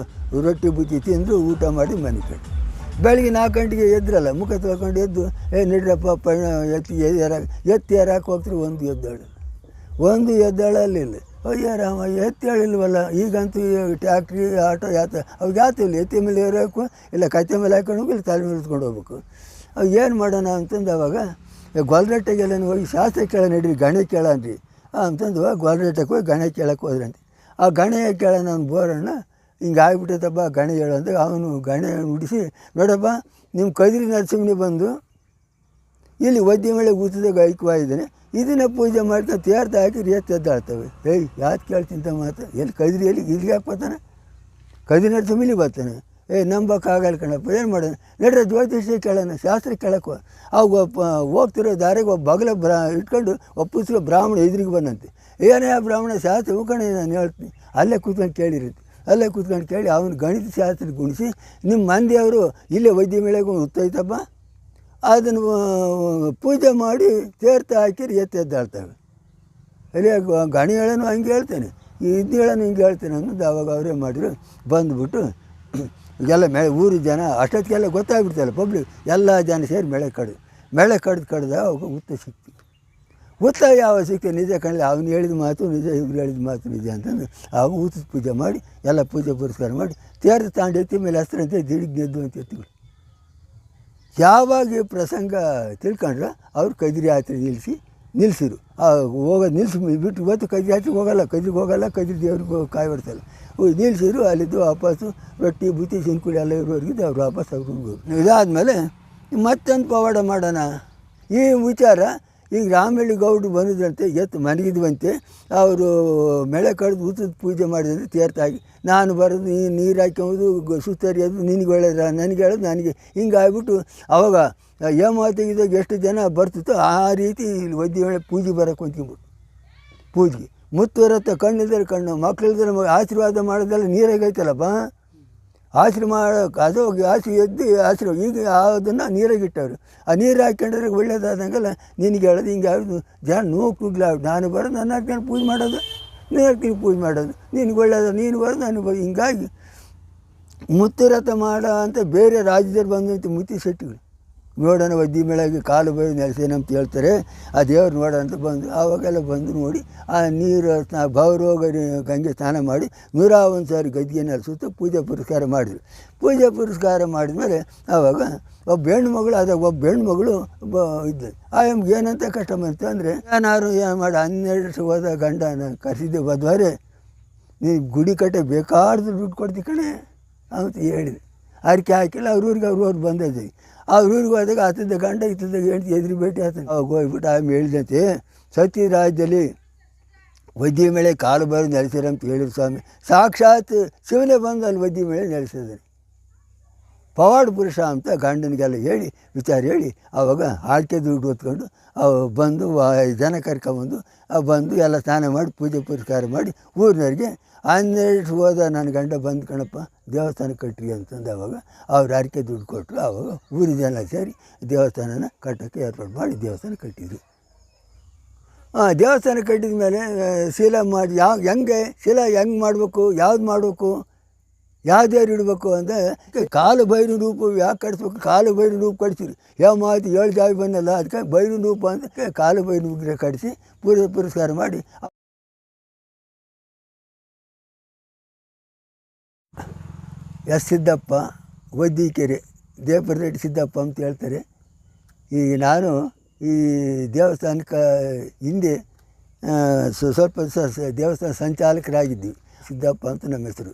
ರೊಟ್ಟಿ ಬುತ್ತಿ ತಿಂದರು, ಊಟ ಮಾಡಿ ಮನೆ ಕಟ್ಟಿ ಬೆಳಗ್ಗೆ ನಾಲ್ಕು ಗಂಟೆಗೆ ಎದ್ರಲ್ಲ, ಮುಖ ತೊಳ್ಕೊಂಡು ಎದ್ದು, ಏ, ನಡ್ರಪ್ಪ ಅಪ್ಪ ಎತ್ತಿ ಎದ್ದಾರ ಎತ್ತಿ ಯಾರಾಕೆ ಹೋಗ್ತಾರೆ? ಒಂದು ಎದ್ದಾಳು. ಒಂದು ಎದ್ದಾಳಲ್ಲಿಲ್ಲ ಅಯ್ಯ ರಾಮ ಎತ್ತಿ ಹೇಳಿಲ್ವಲ್ಲ, ಈಗಂತೂ ಟ್ಯಾಕ್ಟ್ರಿ, ಆಟೋ, ಯಾತ ಅವ್ರು ಯಾತಿಲ್ಲ ಎತ್ತಿ ಮೇಲೆ ಇರಬೇಕು ಇಲ್ಲ ಕತ್ತೆ ಮೇಲೆ ಹಾಕೊಂಡು ಹೋಗಿ ತಲೆ ಮೇಲೆ ಎತ್ಕೊಂಡು ಹೋಗ್ಬೇಕು. ಅವು ಏನು ಮಾಡೋಣ? ಅಂತಂದು ಅವಾಗ ಗೊಲ್ರಟ್ಟೆಗೆಲ್ಲ ಹೋಗಿ ಶಾಸ್ತ್ರ ಕೇಳ ನಡ್ರಿ, ಗಣೆ ಕೇಳನ್ರಿ. ಅಂತಂದು ಗೊಲ್ರಟ್ಟಕ್ಕೆ ಹೋಗಿ ಗಣೆ ಕೇಳಕ್ಕೆ ಹೋದ್ರಂತೆ. ಆ ಗಣೆ ಕೇಳೋಣ ಬೋರಣ್ಣ ಹಿಂಗೆ ಆಗಿಬಿಟ್ಟೈತಪ್ಪ ಗಣೆ ಹೇಳು ಅಂತ ಅವನು ಗಣೆ ಉಡಿಸಿ ನೋಡಪ್ಪ ನಿಮ್ಮ ಕದ್ರಿ ನರಸಿಂಹನಿ ಬಂದು ಇಲ್ಲಿ ಒದ್ದೆ ಮೇಲೆ ಊತದಾಗ ಗಾಯಕವಾಗಿದ್ದಾನೆ ಇದನ್ನ ಪೂಜೆ ಮಾಡ್ತಾ ತೀರ್ಥ ಹಾಕಿ ರೇತ್ ಎದ್ದಾಳ್ತವೆ. ಏಯ್, ಯಾತ್ ಕೇಳ್ತಿಂತ ಮಾತು? ಎಲ್ಲಿ ಕದ್ರಿ, ಎಲ್ಲಿ ಇಲ್ಲಿಗೆ ಯಾಕೆ ಬರ್ತಾನೆ? ಕದ್ರಿ ನರಸಿಂಹಲಿ ಬರ್ತಾನೆ. ಏಯ್ ನಂಬಕ್ಕಾಗಲ್ಲ ಕಣಪ್ಪ, ಏನು ಮಾಡೋಣ ನಡ್ರೆ ಜ್ಯೋತಿಷ್ಯ ಕೇಳೋಣ, ಶಾಸ್ತ್ರ ಕೇಳಕ್ಕೆ ಅವಾಗ ಹೋಗ್ತಿರೋ ದಾರಿಗೆ ಒಬ್ಬ ಬಗಲ ಬ್ರಾ ಇಟ್ಕೊಂಡು ಒಪ್ಪಿಸ್ಕೊ ಬ್ರಾಹ್ಮಣ ಎದುರಿಗೆ ಬಂದಂತೆ. ಏನೇ ಬ್ರಾಹ್ಮಣ ಶಾಸ್ತ್ರ ಕಣ ನಾನು ಹೇಳ್ತೀನಿ. ಅಲ್ಲೇ ಕೂತ್ಕೊಂಡು ಕೇಳಿರುತ್ತೆ. ಅಲ್ಲೇ ಕೂತ್ಕೊಂಡು ಕೇಳಿ ಅವನು ಗಣಿತ ಶಾಸ್ತ್ರ ಗುಣಿಸಿ ನಿಮ್ಮ ಮಂದಿಯವರು ಇಲ್ಲೇ ವೈದ್ಯ ಮೇಳೆಗೆ ಉತ್ತೈತಪ್ಪ ಅದನ್ನು ಪೂಜೆ ಮಾಡಿ ತೀರ್ಥ ಹಾಕಿರಿ ಎತ್ತ ಎದ್ದಾಳ್ತವೆ ಅಲ್ಲಿ ಗಣಿ ಹೇಳೋನು ಹಂಗೆ ಹೇಳ್ತೇನೆ. ಇದು ಹೇಳೋನು ಹಿಂಗೆ ಹೇಳ್ತೇನೆ ಅನ್ನೋದು ಅವಾಗ ಅವರೇ ಮಾಡಿದ್ರು. ಬಂದುಬಿಟ್ಟು ಎಲ್ಲ ಮೆ, ಊರು ಜನ, ಅಷ್ಟೊತ್ತಿಗೆಲ್ಲ ಗೊತ್ತಾಗ್ಬಿಡ್ತಲ್ಲ ಪಬ್ಲಿಕ್ ಎಲ್ಲ ಜನ ಸೇರಿ ಮೇಳೆ ಕಡ್ದು ಮೇಳೆ ಕಡ್ದು ಕಡ್ದ ಅವಾಗ ಉತ್ತ ಸಿಕ್ತು. ಉತ್ತ ಯಾವ ಸಿಗ್ತದೆ ನಿಜ ಕಣಲಿ, ಅವನು ಹೇಳಿದ ಮಾತು ನಿಜ, ಇವ್ರು ಹೇಳಿದ ಮಾತು ನಿಜ ಅಂತಂದು ಆ ಊತದ ಪೂಜೆ ಮಾಡಿ, ಎಲ್ಲ ಪೂಜೆ ಪುರಸ್ಕಾರ ಮಾಡಿ ತೀರ್ಥ ತಾಂಡ ಎತ್ತಿ ಮೇಲೆ ಅಂತ ದಿಡಿಗೆ ಗೆದ್ದು ಅಂತ ಎತ್ತಿಗಳು. ಯಾವಾಗ ಈ ಪ್ರಸಂಗ ತಿಳ್ಕೊಂಡ್ರೆ ಅವ್ರು ಕದ್ರಿ ಯಾತ್ರೆ ನಿಲ್ಲಿಸಿ, ನಿಲ್ಲಿಸಿರು. ಹೋಗೋದು ನಿಲ್ಲಿಸಿ ಬಿಟ್ಟು ಇವತ್ತು ಕದ್ರಿ ಯಾತ್ರೆಗೆ ಹೋಗಲ್ಲ, ಕದ್ರಿಗೆ ಹೋಗಲ್ಲ, ಕದ್ರಿ ದೇವ್ರಿಗೆ ಕಾಯಿ ಬರ್ತಲ್ಲ ನಿಲ್ಲಿಸಿರು, ಅಲ್ಲಿದ್ದು ವಾಪಸ್ಸು, ರೊಟ್ಟಿ, ಬುತ್ತಿ ಸಿನ್ಕುಡಿ ಎಲ್ಲ ಇರೋರಿಗಿದ್ದು ಅವ್ರು ವಾಪಸ್ ಅವ್ರಿಗೆ ಇದಾದಮೇಲೆ ಮತ್ತೊಂದು ಪವಾಡ ಮಾಡೋಣ. ಈ ವಿಚಾರ ಈಗ ರಾಮಳ್ಳಿ ಗೌಡ್ರು ಬಂದಿದ್ರಂತೆ, ಎತ್ತು ಮನಗಿದ್ವಂತೆ ಅವರು ಮೆಳೆ ಕಡ್ದು ಊತದ ಪೂಜೆ ಮಾಡಿದ್ರೆ ತೀರ್ಥಾಗಿ ನಾನು ಬರೋದು ನೀ ನೀರು ಹಾಕ್ಯಂಬುದು ಸುತ್ತರಿಯೋದು ನಿನಗೆ ಒಳ್ಳೆಯದ ನನಗೆ ಹೇಳೋದು ನನಗೆ. ಹಿಂಗಾಗ್ಬಿಟ್ಟು ಅವಾಗ ಹೇಮಾವತಿಗಿದ್ದಾಗ ಎಷ್ಟು ಜನ ಬರ್ತಿತ್ತು ಆ ರೀತಿ ಇಲ್ಲಿ ಒದ್ದಿ ವೇಳೆ ಪೂಜೆ ಬರೋಕೆ ಹೊಂದ್ಕೊಂಬಿಟ್ಟು ಪೂಜೆಗೆ ಮುತ್ತುವರತ್ತ ಕಣ್ಣಿದ್ರೆ ಕಣ್ಣು ಮಕ್ಕಳಿದ್ರೆ ಆಶೀರ್ವಾದ ಮಾಡೋದೆಲ್ಲ ನೀರಾಗೈತಲ್ಲಪ್ಪ ಆಶ್ರಮ ಮಾಡೋಕೆ ಅದು ಆಸೆ ಎದ್ದು ಆಶ್ರಮ ಈಗ ಅದನ್ನು ನೀರಾಗಿ ಇಟ್ಟವ್ರು ಆ ನೀರು ಹಾಕ್ಕೊಂಡ್ರೆ ಒಳ್ಳೇದಾದಂಗೆಲ್ಲ ನಿನಗೆ ಹೇಳೋದು, ಹಿಂಗೆ ಆಗೋದು ಜನ ನೋವು ಕೂಗ್ಲ, ನಾನು ಬರೋದು ನನ್ನ ಹಾಕ್ಕೊಂಡು ಪೂಜೆ ಮಾಡೋದು, ನೀನು ಹಾಕ್ತೀನಿ ಪೂಜೆ ಮಾಡೋದು. ನಿನಗೆ ಒಳ್ಳೇದು, ನೀನು ಬರೋದು, ನಾನು ಬರೋದು. ಹಿಂಗಾಗಿ ಮುತ್ತುರಥ ಮಾಡೋ ಅಂತ ಬೇರೆ ರಾಜ್ಯದಲ್ಲಿ ಬಂದಂಥ ಮುತ್ತಿ ಶೆಟ್ಟಿಗಳು. ನೋಡೋಣ ಒದ್ದಿ ಮೇಳಾಗಿ ಕಾಲು ಬೈ ನೆಲೆಸೇನಂತ ಅಂತ ಹೇಳ್ತಾರೆ. ಆ ದೇವ್ರು ನೋಡೋಣ ಅಂತ ಬಂದು ಆವಾಗೆಲ್ಲ ಬಂದು ನೋಡಿ ಆ ನೀರು ಸ್ನಾ ಭಾವರೋಗ ಗಂಗೆ ಸ್ನಾನ ಮಾಡಿ ನೂರ ಒಂದು ಸಾರಿ ಗದ್ದಿಗೆ ನೆಲೆಸುತ್ತೆ ಪೂಜೆ ಪುರಸ್ಕಾರ ಮಾಡಿದ್ರು. ಪೂಜೆ ಪುರಸ್ಕಾರ ಮಾಡಿದ್ಮೇಲೆ ಆವಾಗ ಒಬ್ಬ ಹೆಣ್ಣು ಮಗಳು ಅದಾಗ ಒಬ್ಬ ಹೆಣ್ಣು ಮಗಳು ಒಬ್ಬ ಇದ್ದ ಆ ಎಮ್ಗೆ ಏನಂತ ಕಷ್ಟ ಬಂತು ಅಂದರೆ ಏನಾರು ಏನು ಮಾಡಿ, ಹನ್ನೆರಡು ವರ್ಷ ಹೋದ ಗಂಡನ ಕರೆಸಿದ್ದೆ ಬದ್ವಾರೆ ನೀನು ಗುಡಿ ಕಟ್ಟೆ ಬೇಕಾದ್ರೆ ದುಡ್ಡು ಕೊಡ್ತಿ ಕಣೆ ಅಂತ ಹೇಳಿದೆ ಅರಿಕೆ ಹಾಕಿಲ್ಲ, ಅವ್ರ ಊರಿಗೆ ಅವ್ರ ಊರು ಬಂದಿದ್ದೆ ಅವ್ರ ಊರಿಗೆ ಹೋದಾಗ ಗಂಡ ಇತ್ತದ ಹೆಂಡತಿ ಎದುರು ಭೇಟಿ ಆತನ ಅವಾಗ ಹೋಗ್ಬಿಟ್ಟು ಆಮೇಲೆ ಹೇಳಿದಂತೆ, ಸತ್ಯ ರಾಜ್ಯದಲ್ಲಿ ವೈದ್ಯ ಮೇಲೆ ಕಾಲು ಬಾರಿ ನೆಲೆಸಿರ ಅಂತ ಹೇಳಿದ್ರು ಸ್ವಾಮಿ. ಸಾಕ್ಷಾತ್ ಶಿವನೇ ಬಂದು ಅಲ್ಲಿ ವೈದ್ಯ ಮೇಲೆ ನೆಲೆಸಿದ್ದಾನೆ ಪವಾಡ ಪುರುಷ ಅಂತ ಗಂಡನಿಗೆಲ್ಲ ಹೇಳಿ, ವಿಚಾರ ಹೇಳಿ ಆವಾಗ ಆಳ್ಕೆ ದುಡ್ಡು ಹೊತ್ಕೊಂಡು ಅವು ಬಂದು ಜನ ಕರ್ಕೊಂಬಂದು ಬಂದು ಎಲ್ಲ ಸ್ನಾನ ಮಾಡಿ ಪೂಜೆ ಪುರಸ್ಕಾರ ಮಾಡಿ ಊರಿನವ್ರಿಗೆ, ಹನ್ನೆರಡು ಹೋದ ನನ್ನ ಗಂಡ ಬಂದು ಕಣಪ್ಪ, ದೇವಸ್ಥಾನ ಕಟ್ಟಿರಿ ಅಂತಂದು ಆವಾಗ ಅವ್ರು ಅರಿಕೆ ದುಡ್ಡು ಕೊಟ್ಟರು ಆವಾಗ ಊರಿನ ಜನ ಸೇರಿ ದೇವಸ್ಥಾನನ ಕಟ್ಟೋಕ್ಕೆ ಏರ್ಪಾಡು ಮಾಡಿ ದೇವಸ್ಥಾನ ಕಟ್ಟಿದ್ರು. ಹಾಂ ದೇವಸ್ಥಾನ ಕಟ್ಟಿದ ಮೇಲೆ ಶೀಲ ಮಾಡಿ ಯಾವ ಹೆಂಗೆ, ಶೀಲ ಹೆಂಗೆ ಮಾಡಬೇಕು, ಯಾವ್ದು ಮಾಡಬೇಕು? ಯಾವ್ದ್ಯಾರು ಇಡಬೇಕು ಅಂದರೆ, ಕಾಲು ಬೈರು ರೂಪ ಯಾಕೆ ಕಟ್ಸ್ಬೇಕು? ಕಾಲು ಬೈರು ರೂಪ ಕಟ್ಸಿರಿ. ಯಾವ ಮಾತು ಏಳು ಜಾವಿ ಬಂದಲ್ಲ, ಅದಕ್ಕೆ ಬೈರು ರೂಪ ಅಂತ ಕಾಲು ಬೈರು ವಿಗ್ರಹ ಕಟ್ಟಿಸಿ ಪೂರ್ವ ಪುರಸ್ಕಾರ ಮಾಡಿ. ಎಸ್ ಸಿದ್ದಪ್ಪ, ವೈದ್ಯಕೆರೆ ದೇವರ ರೆಡ್ಡಿ ಸಿದ್ದಪ್ಪ ಅಂತ ಹೇಳ್ತಾರೆ. ಈ ನಾನು ಈ ದೇವಸ್ಥಾನಕ್ಕೆ ಹಿಂದೆ ಸ್ವಲ್ಪ ದೇವಸ್ಥಾನ ಸಂಚಾಲಕರಾಗಿದ್ದೀವಿ ಸಿದ್ದಪ್ಪ ಅಂತ ನಮ್ಮ ಹೆಸರು.